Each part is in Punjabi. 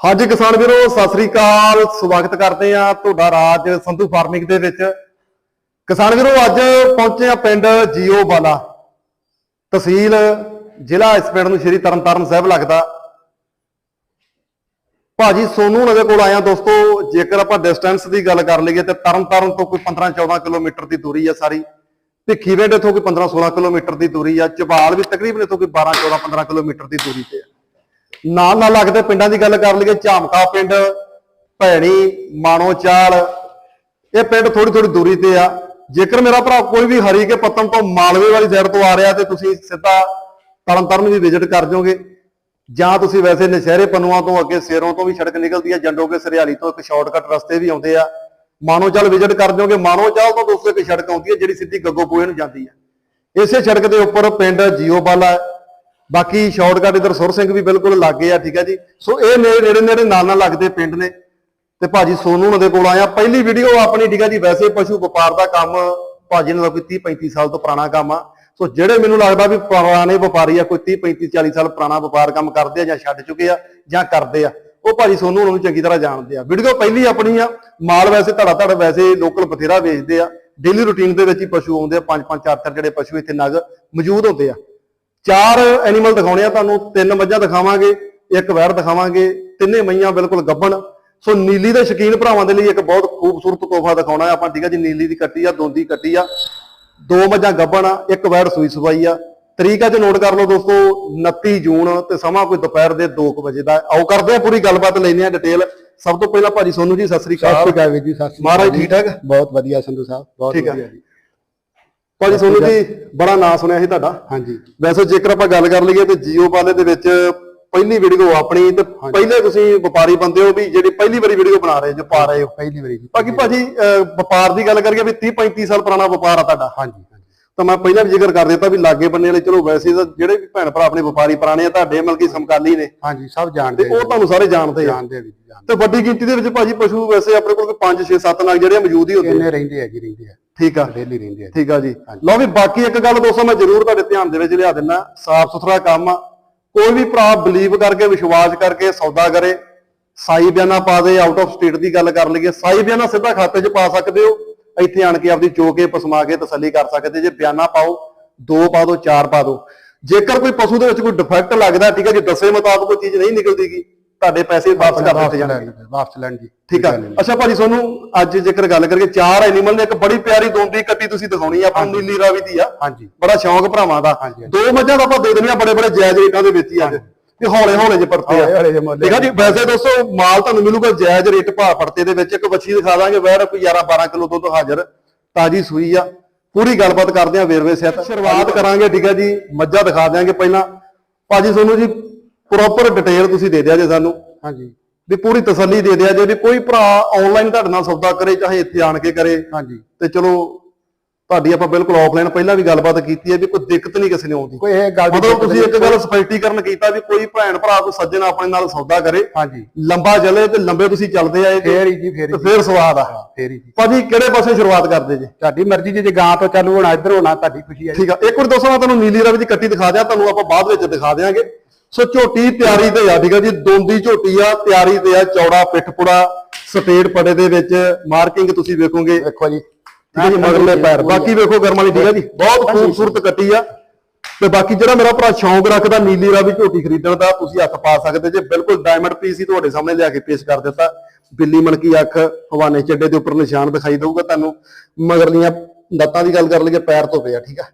ਹਾਂਜੀ ਕਿਸਾਨ ਵੀਰੋ, ਸਤਿ ਸ੍ਰੀ ਅਕਾਲ। ਸਵਾਗਤ ਕਰਦੇ ਆ ਤੁਹਾਡਾ ਰਾਜ ਸੰਧੂ ਫਾਰਮਿੰਗ ਦੇ ਵਿੱਚ। ਕਿਸਾਨ ਵੀਰੋ, ਅੱਜ ਪਹੁੰਚੇ ਆ ਪਿੰਡ ਜੀਓ ਵਾਲਾ ਤਹਿਸੀਲ ਜ਼ਿਲ੍ਹਾ ਇਸ ਪਿੰਡ ਨੂੰ ਸ਼੍ਰੀ ਤਰਨਤਾਰਨ ਸਾਹਿਬ ਲੱਗਦਾ। ਭਾਜੀ, ਸੋਨੂ ਨਗਰ ਕੋਲ ਆਇਆ ਦੋਸਤੋ। ਜੇਕਰ ਆਪਾਂ ਡਿਸਟੈਂਸ ਦੀ ਗੱਲ ਕਰ ਲਈਏ ਤੇ ਤਰਨਤਾਰਨ ਤੋਂ ਕੋਈ 15 14 ਕਿਲੋਮੀਟਰ ਦੀ ਦੂਰੀ ਆ ਸਾਰੀ। ਭਿੱਖੀ ਵੇਂਡ ਇੱਥੋਂ ਕੋਈ 15 16 ਕਿਲੋਮੀਟਰ ਦੀ ਦੂਰੀ ਆ। ਚਬਾਲ ਵੀ ਤਕਰੀਬਨ ਇੱਥੋਂ ਕੋਈ 12 14 15 ਕਿਲੋਮੀਟਰ ਦੀ ਦੂਰੀ ਤੇ ਆ। ਨਾਲ ਨਾਲ ਲੱਗਦੇ ਪਿੰਡਾਂ ਦੀ ਗੱਲ ਕਰ ਲਈਏ, ਝਾਮਕਾ ਪਿੰਡ, ਭੈਣੀ, ਮਾਣੋ ਚਾਲ, ਇਹ ਪਿੰਡ ਥੋੜੀ ਥੋੜੀ ਦੂਰੀ ਤੇ ਆ। ਜੇਕਰ ਮੇਰਾ ਭਰਾ ਕੋਈ ਵੀ ਹਰੀ ਕੇ ਪੱਤਨ ਤੋਂ ਮਾਲਵੇ ਵਾਲੀ ਸਾਈਡ ਤੋਂ ਆ ਰਿਹਾ ਤੇ ਤੁਸੀਂ ਸਿੱਧਾ ਤਰਨਤਾਰਨ ਵੀ ਵਿਜ਼ਿਟ ਕਰ ਜਾਓਗੇ। ਜਾਂ ਤੁਸੀਂ ਵੈਸੇ ਨਸ਼ਹਿਰੇ ਪਨੂਆਂ ਤੋਂ ਅੱਗੇ ਸੇਰੋਂ ਤੋਂ ਵੀ ਸੜਕ ਨਿਕਲਦੀ ਆ, ਜੰਡੋਗੇ ਸਰਿਆਲੀ ਤੋਂ ਇੱਕ ਸ਼ਾਰਟਕਟ ਰਸਤੇ ਵੀ ਆਉਂਦੇ ਆ। ਮਾਣੋਚਾਲ ਵਿਜ਼ਿਟ ਕਰ ਜਾਓਗੇ। ਮਾਨੋ ਚਾਲ ਤੋਂ ਦੋਸਤੋ ਇੱਕ ਸੜਕ ਆਉਂਦੀ ਹੈ ਜਿਹੜੀ ਸਿੱਧੀ ਗੱਗੋਪੂਏ ਨੂੰ ਜਾਂਦੀ ਹੈ ਇਸੇ ਸੜਕ ਦੇ ਉੱਪਰ ਪਿੰਡ ਜੀਓਬਾਲਾ ਹੈ। ਬਾਕੀ ਸ਼ਾਰਟਕਟ ਇਧਰ ਸੁਰ ਸਿੰਘ ਵੀ ਬਿਲਕੁਲ ਲਾਗੇ ਆ, ਠੀਕ ਆ ਜੀ। ਸੋ ਇਹ ਮੇਰੇ ਨੇੜੇ ਨੇੜੇ ਨਾਲ ਨਾਲ ਲੱਗਦੇ ਪਿੰਡ ਨੇ। ਤੇ ਭਾਜੀ ਸੋਨੂ ਉਹਨਾਂ ਦੇ ਕੋਲ ਆਇਆ ਪਹਿਲੀ ਵੀਡੀਓ ਆਪਣੀ, ਠੀਕ ਆ ਜੀ, ਵੈਸੇ ਪਸ਼ੂ ਵਪਾਰ ਦਾ ਕੰਮ ਭਾਜੀ ਨੇ ਕੋਈ 30 35 ਸਾਲ ਤੋਂ ਪੁਰਾਣਾ ਕੰਮ ਆ। ਸੋ ਜਿਹੜੇ ਮੈਨੂੰ ਲੱਗਦਾ ਵੀ ਪੁਰਾਣੇ ਵਪਾਰੀ ਆ, ਕੋਈ 30 35 40 ਸਾਲ ਪੁਰਾਣਾ ਵਪਾਰ ਕੰਮ ਕਰਦੇ ਆ ਜਾਂ ਛੱਡ ਚੁੱਕੇ ਆ ਜਾਂ ਕਰਦੇ ਆ, ਉਹ ਭਾਜੀ ਸੋਨੂ ਉਹਨਾਂ ਨੂੰ ਚੰਗੀ ਤਰ੍ਹਾਂ ਜਾਣਦੇ ਆ। ਵੀਡੀਓ ਪਹਿਲੀ ਆਪਣੀ ਆ। ਮਾਲ ਵੈਸੇ ਧੜਾ ਧੜ ਵੈਸੇ ਲੋਕਲ ਬਥੇਰਾ ਵੇਚਦੇ ਆ। ਡੇਲੀ ਰੂਟੀਨ ਦੇ ਵਿੱਚ ਹੀ ਪਸ਼ੂ ਆਉਂਦੇ ਆ। ਪੰਜ ਪੰਜ, ਚਾਰ ਚਾਰ ਜਿਹੜੇ ਪਸ਼ੂ ਇੱਥੇ ਨਗ ਮੌਜੂਦ ਹੁੰਦੇ ਆ। ਚਾਰ ਐਨੀਮਲ ਦਿਖਾਉਣੇ ਆ ਤੁਹਾਨੂੰ ਤਿੰਨ ਮੱਝਾਂ ਦਿਖਾਵਾਂਗੇ ਇੱਕ ਵੈੜ ਦਿਖਾਵਾਂਗੇ ਤਿੰਨੇ ਮਈਆਂ ਬਿਲਕੁਲ ਗੱਭਣ। ਸੋ ਨੀਲੀ ਦੇ ਸ਼ਕੀਨ ਭਰਾਵਾਂ ਦੇ ਲਈ ਇੱਕ ਬਹੁਤ ਖੂਬਸੂਰਤ ਤੋਹਫਾ ਦਿਖਾਉਣਾ ਹੈ ਆਪਾਂ ਠੀਕ ਹੈ ਜੀ ਨੀਲੀ ਦੀ ਕੱਟੀ ਆ ਦੋਂਦੀ ਕੱਟੀ ਆ। ਦੋ ਮੱਝਾਂ ਗੱਭਣ ਆ ਇੱਕ ਵੈੜ ਸੂਈ ਸਵਾਈ ਆ। ਤਰੀਕ ਅੱਜ ਨੋਟ ਕਰ ਲਓ ਦੋਸਤੋ 29 ਜੂਨ ਤੇ ਸਮਾਂ ਕੋਈ ਦੁਪਹਿਰ ਦੇ 2 ਵਜੇ ਦਾ ਆਓ ਕਰਦੇ ਆ ਪੂਰੀ ਗੱਲਬਾਤ ਲੈਨੇ ਆ ਡਿਟੇਲ ਸਭ ਤੋਂ ਪਹਿਲਾਂ ਭਾਜੀ ਸੋਨੂ ਜੀ ਸਤਿ ਸ੍ਰੀ ਸਤਿ ਸ਼੍ਰੀ ਅਕਾਲ ਅਕਾਲ ਵੀਰ ਜੀ ਸਤਿ ਸ਼੍ਰੀ ਮਹਾਰਾਜ ਅਕਾਲ ਠੀਕ ਠਾਕ? ਬਹੁਤ ਵਧੀਆ ਸੰਧੂ ਸਾਹਿਬ ਬਹੁਤ। ਵਧੀਆ ਜੀ। ਭਾਜੀ ਸੋਨੂ ਜੀ ਬੜਾ ਨਾਂ ਸੁਣਿਆ ਸੀ ਤੁਹਾਡਾ। ਹਾਂਜੀ। ਵੈਸੇ ਜੇਕਰ ਆਪਾਂ ਗੱਲ ਕਰ ਲਈਏ ਤੇ ਜੀਓ ਵਾਲੇ ਦੇ ਵਿੱਚ ਪਹਿਲੀ ਵੀਡੀਓ ਆਪਣੀ ਤੇ ਪਹਿਲੇ ਤੁਸੀਂ ਵਪਾਰੀ ਬੰਦੇ ਹੋ ਵੀ ਜਿਹੜੀ ਪਹਿਲੀ ਵਾਰੀ ਵੀਡੀਓ ਬਣਾ ਰਹੇ ਜੋ ਪਾ ਰਹੇ ਹੋ। ਪਹਿਲੀ ਵਾਰੀ ਜੀ। ਬਾਕੀ ਭਾਜੀ ਵਪਾਰ ਦੀ ਗੱਲ ਕਰੀਏ ਵੀ 30 35 ਸਾਲ ਪੁਰਾਣਾ ਵਪਾਰ ਆ ਤੁਹਾਡਾ। ਹਾਂਜੀ ਹਾਂਜੀ। ਤਾਂ ਮੈਂ ਪਹਿਲਾਂ ਵੀ ਜ਼ਿਕਰ ਕਰ ਦਿੱਤਾ ਵੀ ਲਾਗੇ ਬੰਨੇ ਵਾਲੇ ਚਲੋ ਵੈਸੇ ਤਾਂ ਜਿਹੜੇ ਵੀ ਭੈਣ ਭਰਾ ਆਪਣੇ ਵਪਾਰੀ ਪੁਰਾਣੇ ਆ ਤੁਹਾਡੇ ਮਤਲਬ ਕਿ ਸਮਕਾਲੀ ਨੇ। ਹਾਂਜੀ ਸਭ ਤੇ ਜਾਣਦੇ ਉਹ ਤੁਹਾਨੂੰ ਸਾਰੇ ਜਾਣਦੇ ਜਾਣਦੇ ਜਾਣਦੇ ਤੇ ਵੱਡੀ ਗਿਣਤੀ ਦੇ ਵਿੱਚ ਭਾਜੀ ਪਸ਼ੂ ਵੈਸੇ ਆਪਣੇ ਕੋਲ 5 6 7 ਨਗ ਜਿਹੜੇ ਮੌਜੂਦ ਹੀ ਹੁੰਦੇ ਕਿੰਨੇ ਰਹਿੰਦੇ ਆ ਜੀ ਰਹਿੰਦੇ ਆ। ਠੀਕ ਆ। ਡੇਲੀ ਰਹਿੰਦੇ ਆ ਜੀ। ਠੀਕ ਆ ਜੀ। ਲਓ ਵੀ ਬਾਕੀ ਇੱਕ ਗੱਲ ਦੋਸਤੋ ਮੈਂ ਜ਼ਰੂਰ ਤੁਹਾਡੇ ਧਿਆਨ ਦੇ ਵਿੱਚ ਲਿਆ ਦਿੰਨਾ। ਸਾਫ਼ ਸੁਥਰਾ ਕੰਮ ਆ। ਕੋਈ ਵੀ ਭਰਾ ਬਲੀਵ ਕਰਕੇ ਵਿਸ਼ਵਾਸ ਕਰਕੇ ਸੌਦਾ ਕਰੇ ਸਾਈ ਬਿਆਨਾ ਪਾ ਦੇ ਆਊਟ ਆਫ ਸਟੇਟ ਦੀ ਗੱਲ ਕਰ ਲਈਏ ਸਾਈ ਬਿਆਨਾ ਸਿੱਧਾ ਖਾਤੇ 'ਚ ਪਾ ਸਕਦੇ ਹੋ। ਇੱਥੇ ਆਣ ਕੇ ਆਪਦੀ ਚੋ ਕੇ ਪਸਮਾ ਕੇ ਤਸੱਲੀ ਕਰ ਸਕਦੇ ਜੇ ਬਿਆਨਾ ਪਾਓ ਦੋ ਪਾ ਦਿਓ ਚਾਰ ਪਾ ਦਿਓ ਜੇਕਰ ਕੋਈ ਪਸ਼ੂ ਦੇ ਵਿੱਚ ਕੋਈ ਡਿਫੈਕਟ ਲੱਗਦਾ ਠੀਕ ਹੈ ਜੀ ਦੱਸੇ ਮੁਤਾਬਕ ਕੋਈ ਚੀਜ਼ ਨਹੀਂ ਨਿਕਲਦੀਗੀ। ਤੁਹਾਡੇ ਪੈਸੇ ਵਾਪਸ ਕਰ ਦਿੱਤੇ ਜਾਣਗੇ। ਵਾਪਸ ਲੈਣ ਜੀ ਠੀਕ ਆ। ਅੱਛਾ ਭਾਜੀ ਤੁਹਾਨੂੰ ਅੱਜ ਜੇਕਰ ਗੱਲ ਕਰੀਏ ਚਾਰ ਐਨੀਮਲ ਨੇ ਇੱਕ ਬੜੀ ਪਿਆਰੀ ਦੋਂਦੀ ਕੱਟੀ ਤੁਸੀਂ ਦਿਖਾਉਣੀ ਆ ਆਪਾਂ ਨੀਲੀ ਰਾਵੀ ਦੀ ਆ। ਹਾਂਜੀ। ਬੜਾ ਸ਼ੌਂਕ ਭਰਾਵਾਂ ਦਾ। ਦੋ ਮੱਝਾਂ ਤਾਂ ਆਪਾਂ ਦੇ ਦੇਣੀਆਂ ਬੜੇ ਬੜੇ ਜਾਇਜ਼ ਰੇਟਾਂ ਦੇ ਵਿੱਚ ਹੀ ਅੱਜ ਤੇ ਹੌਲੇ ਹੌਲੇ ਜੇ ਪਰਤੇ ਆ। ਠੀਕ ਆ ਜੀ ਵੈਸੇ ਦੋਸਤੋ ਮਾਲ ਤੁਹਾਨੂੰ ਮਿਲੂਗਾ ਜਾਇਜ਼ ਰੇਟ ਭਾਅ ਪੜਤੇ ਦੇ ਵਿੱਚ। ਇੱਕ ਬੱਚੀ ਦਿਖਾ ਦਾਂਗੇ ਵੈਰ ਕੋਈ 11 12 ਕਿਲੋ ਦੁੱਧ ਹਾਜ਼ਰ। ਤਾਜੀ ਸੂਈ ਆ। ਪੂਰੀ ਗੱਲਬਾਤ ਕਰਦੇ ਆ ਵੇਰਵੇ ਸਹਿਤ। ਸ਼ੁਰੂਆਤ ਕਰਾਂਗੇ ਠੀਕ ਆ ਜੀ ਮੱਝਾਂ ਦਿਖਾ ਦਿਆਂਗੇ ਪਹਿਲਾਂ। ਭਾਜੀ ਤੁਹਾਨੂੰ ਜੀ ਪ੍ਰੋਪਰ ਡਿਟੇਲ ਤੁਸੀਂ ਦੇ ਦਿਆ ਜੇ ਸਾਨੂੰ। ਹਾਂਜੀ। ਵੀ ਪੂਰੀ ਤਸੱਲੀ ਦੇ ਦਿਆ ਜੇ ਵੀ ਕੋਈ ਭਰਾ ਆਨਲਾਈਨ ਤੁਹਾਡੇ ਨਾਲ ਸੌਦਾ ਕਰੇ ਚਾਹੇ ਇੱਥੇ ਆਣ ਕੇ ਕਰੇ। ਹਾਂਜੀ। ਤੇ ਚਲੋ ਤੁਹਾਡੀ ਆਪਾਂ ਬਿਲਕੁਲ ਆਫਲਾਈਨ ਪਹਿਲਾਂ ਵੀ ਗੱਲਬਾਤ ਕੀਤੀ ਹੈ ਵੀ ਕੋਈ ਦਿੱਕਤ ਨਹੀਂ ਕਿਸੇ ਨੂੰ ਆਉਂਦੀ। ਕੋਈ ਇਹ ਗੱਲ ਮਤਲਬ ਤੁਸੀਂ ਇੱਕ ਗੱਲ ਸਪਸ਼ਟੀਕਰਨ ਕੀਤਾ ਵੀ ਕੋਈ ਭੈਣ ਭਰਾ ਕੋਈ ਸੱਜਣ ਆਪਣੇ ਨਾਲ ਸੌਦਾ ਕਰੇ। ਹਾਂਜੀ। ਲੰਬਾ ਚੱਲੇ ਤੇ ਲੰਬੇ ਤੁਸੀਂ ਚੱਲਦੇ ਆਏ ਫੇਰ ਹੀ ਜੀ ਫੇਰ ਹੀ ਫੇਰ ਸਵਾਦ ਆ। ਫੇਰ ਹੀ ਜੀ। ਭਾਜੀ ਕਿਹੜੇ ਪਾਸੇ ਸ਼ੁਰੂਆਤ ਕਰਦੇ ਜੇ? ਤੁਹਾਡੀ ਮਰਜ਼ੀ ਜੀ ਗਾਂ ਤੋਂ ਚਾਲੂ ਹੋਣਾ ਇੱਧਰ ਹੋਣਾ ਤੁਹਾਡੀ ਖੁਸ਼ੀ ਹੈ ਜੀ। ਠੀਕ ਆ ਇੱਕ ਵਾਰ ਦੋਸਤੋ ਮੈਂ ਤੁਹਾਨੂੰ ਨੀਲੀ ਰਵੀ ਦੀ ਕੱਟੀ ਦਿਖਾ ਦਿਆਂ ਤੁਹਾਨੂੰ ਆਪਾਂ ਬਾਅਦ ਵਿੱਚ ਦਿਖਾ ਦਿਆਂਗੇ। ਸੋ ਝੋਟੀ ਤਿਆਰੀ ਤੇ ਆ ਠੀਕ ਆ ਜੀ ਦੋਂਦੀ ਝੋਟੀ ਆ ਤਿਆਰੀ ਤੇ ਆ ਚੌੜਾ ਪਿੱਠਪੁੜਾ ਸਟੇਟ ਪੜੇ ਦੇ ਵਿੱਚ ਮਾਰਕਿੰਗ ਤੁਸੀਂ ਵੇਖੋਗੇ। ਵੇਖੋ ਜੀ। ਠੀਕ ਹੈ ਜੀ ਮਗਰਲੇ ਪੈਰ। ਬਾਕੀ ਵੇਖੋ ਗਰਮ ਵਾਲੀ ਠੀਕ ਹੈ ਜੀ ਬਹੁਤ ਖੂਬਸੂਰਤ ਕੱਟੀ ਆ। ਤੇ ਬਾਕੀ ਜਿਹੜਾ ਮੇਰਾ ਭਰਾ ਸ਼ੌਂਕ ਰੱਖਦਾ ਨੀਲੀ ਰਾਵੀ ਝੋਟੀ ਖਰੀਦਣ ਦਾ ਤੁਸੀਂ ਹੱਥ ਪਾ ਸਕਦੇ ਜੇ। ਬਿਲਕੁਲ ਡਾਇਮੰਡ ਪੀਸ ਹੀ ਤੁਹਾਡੇ ਸਾਹਮਣੇ ਲਿਆ ਕੇ ਪੇਸ਼ ਕਰ ਦਿੱਤਾ। ਬਿੱਲੀ ਮਣਕੀ ਅੱਖ ਹਵਾਨੇ ਚੱਡੇ ਦੇ ਉੱਪਰ ਨਿਸ਼ਾਨ ਦਿਖਾਈ ਦਊਗਾ ਤੁਹਾਨੂੰ। ਮਗਰਲੀਆਂ ਲੱਤਾਂ ਦੀ ਗੱਲ ਕਰ ਲਈਏ ਪੈਰ ਤੋਂ ਪਿਆ ਠੀਕ ਆ।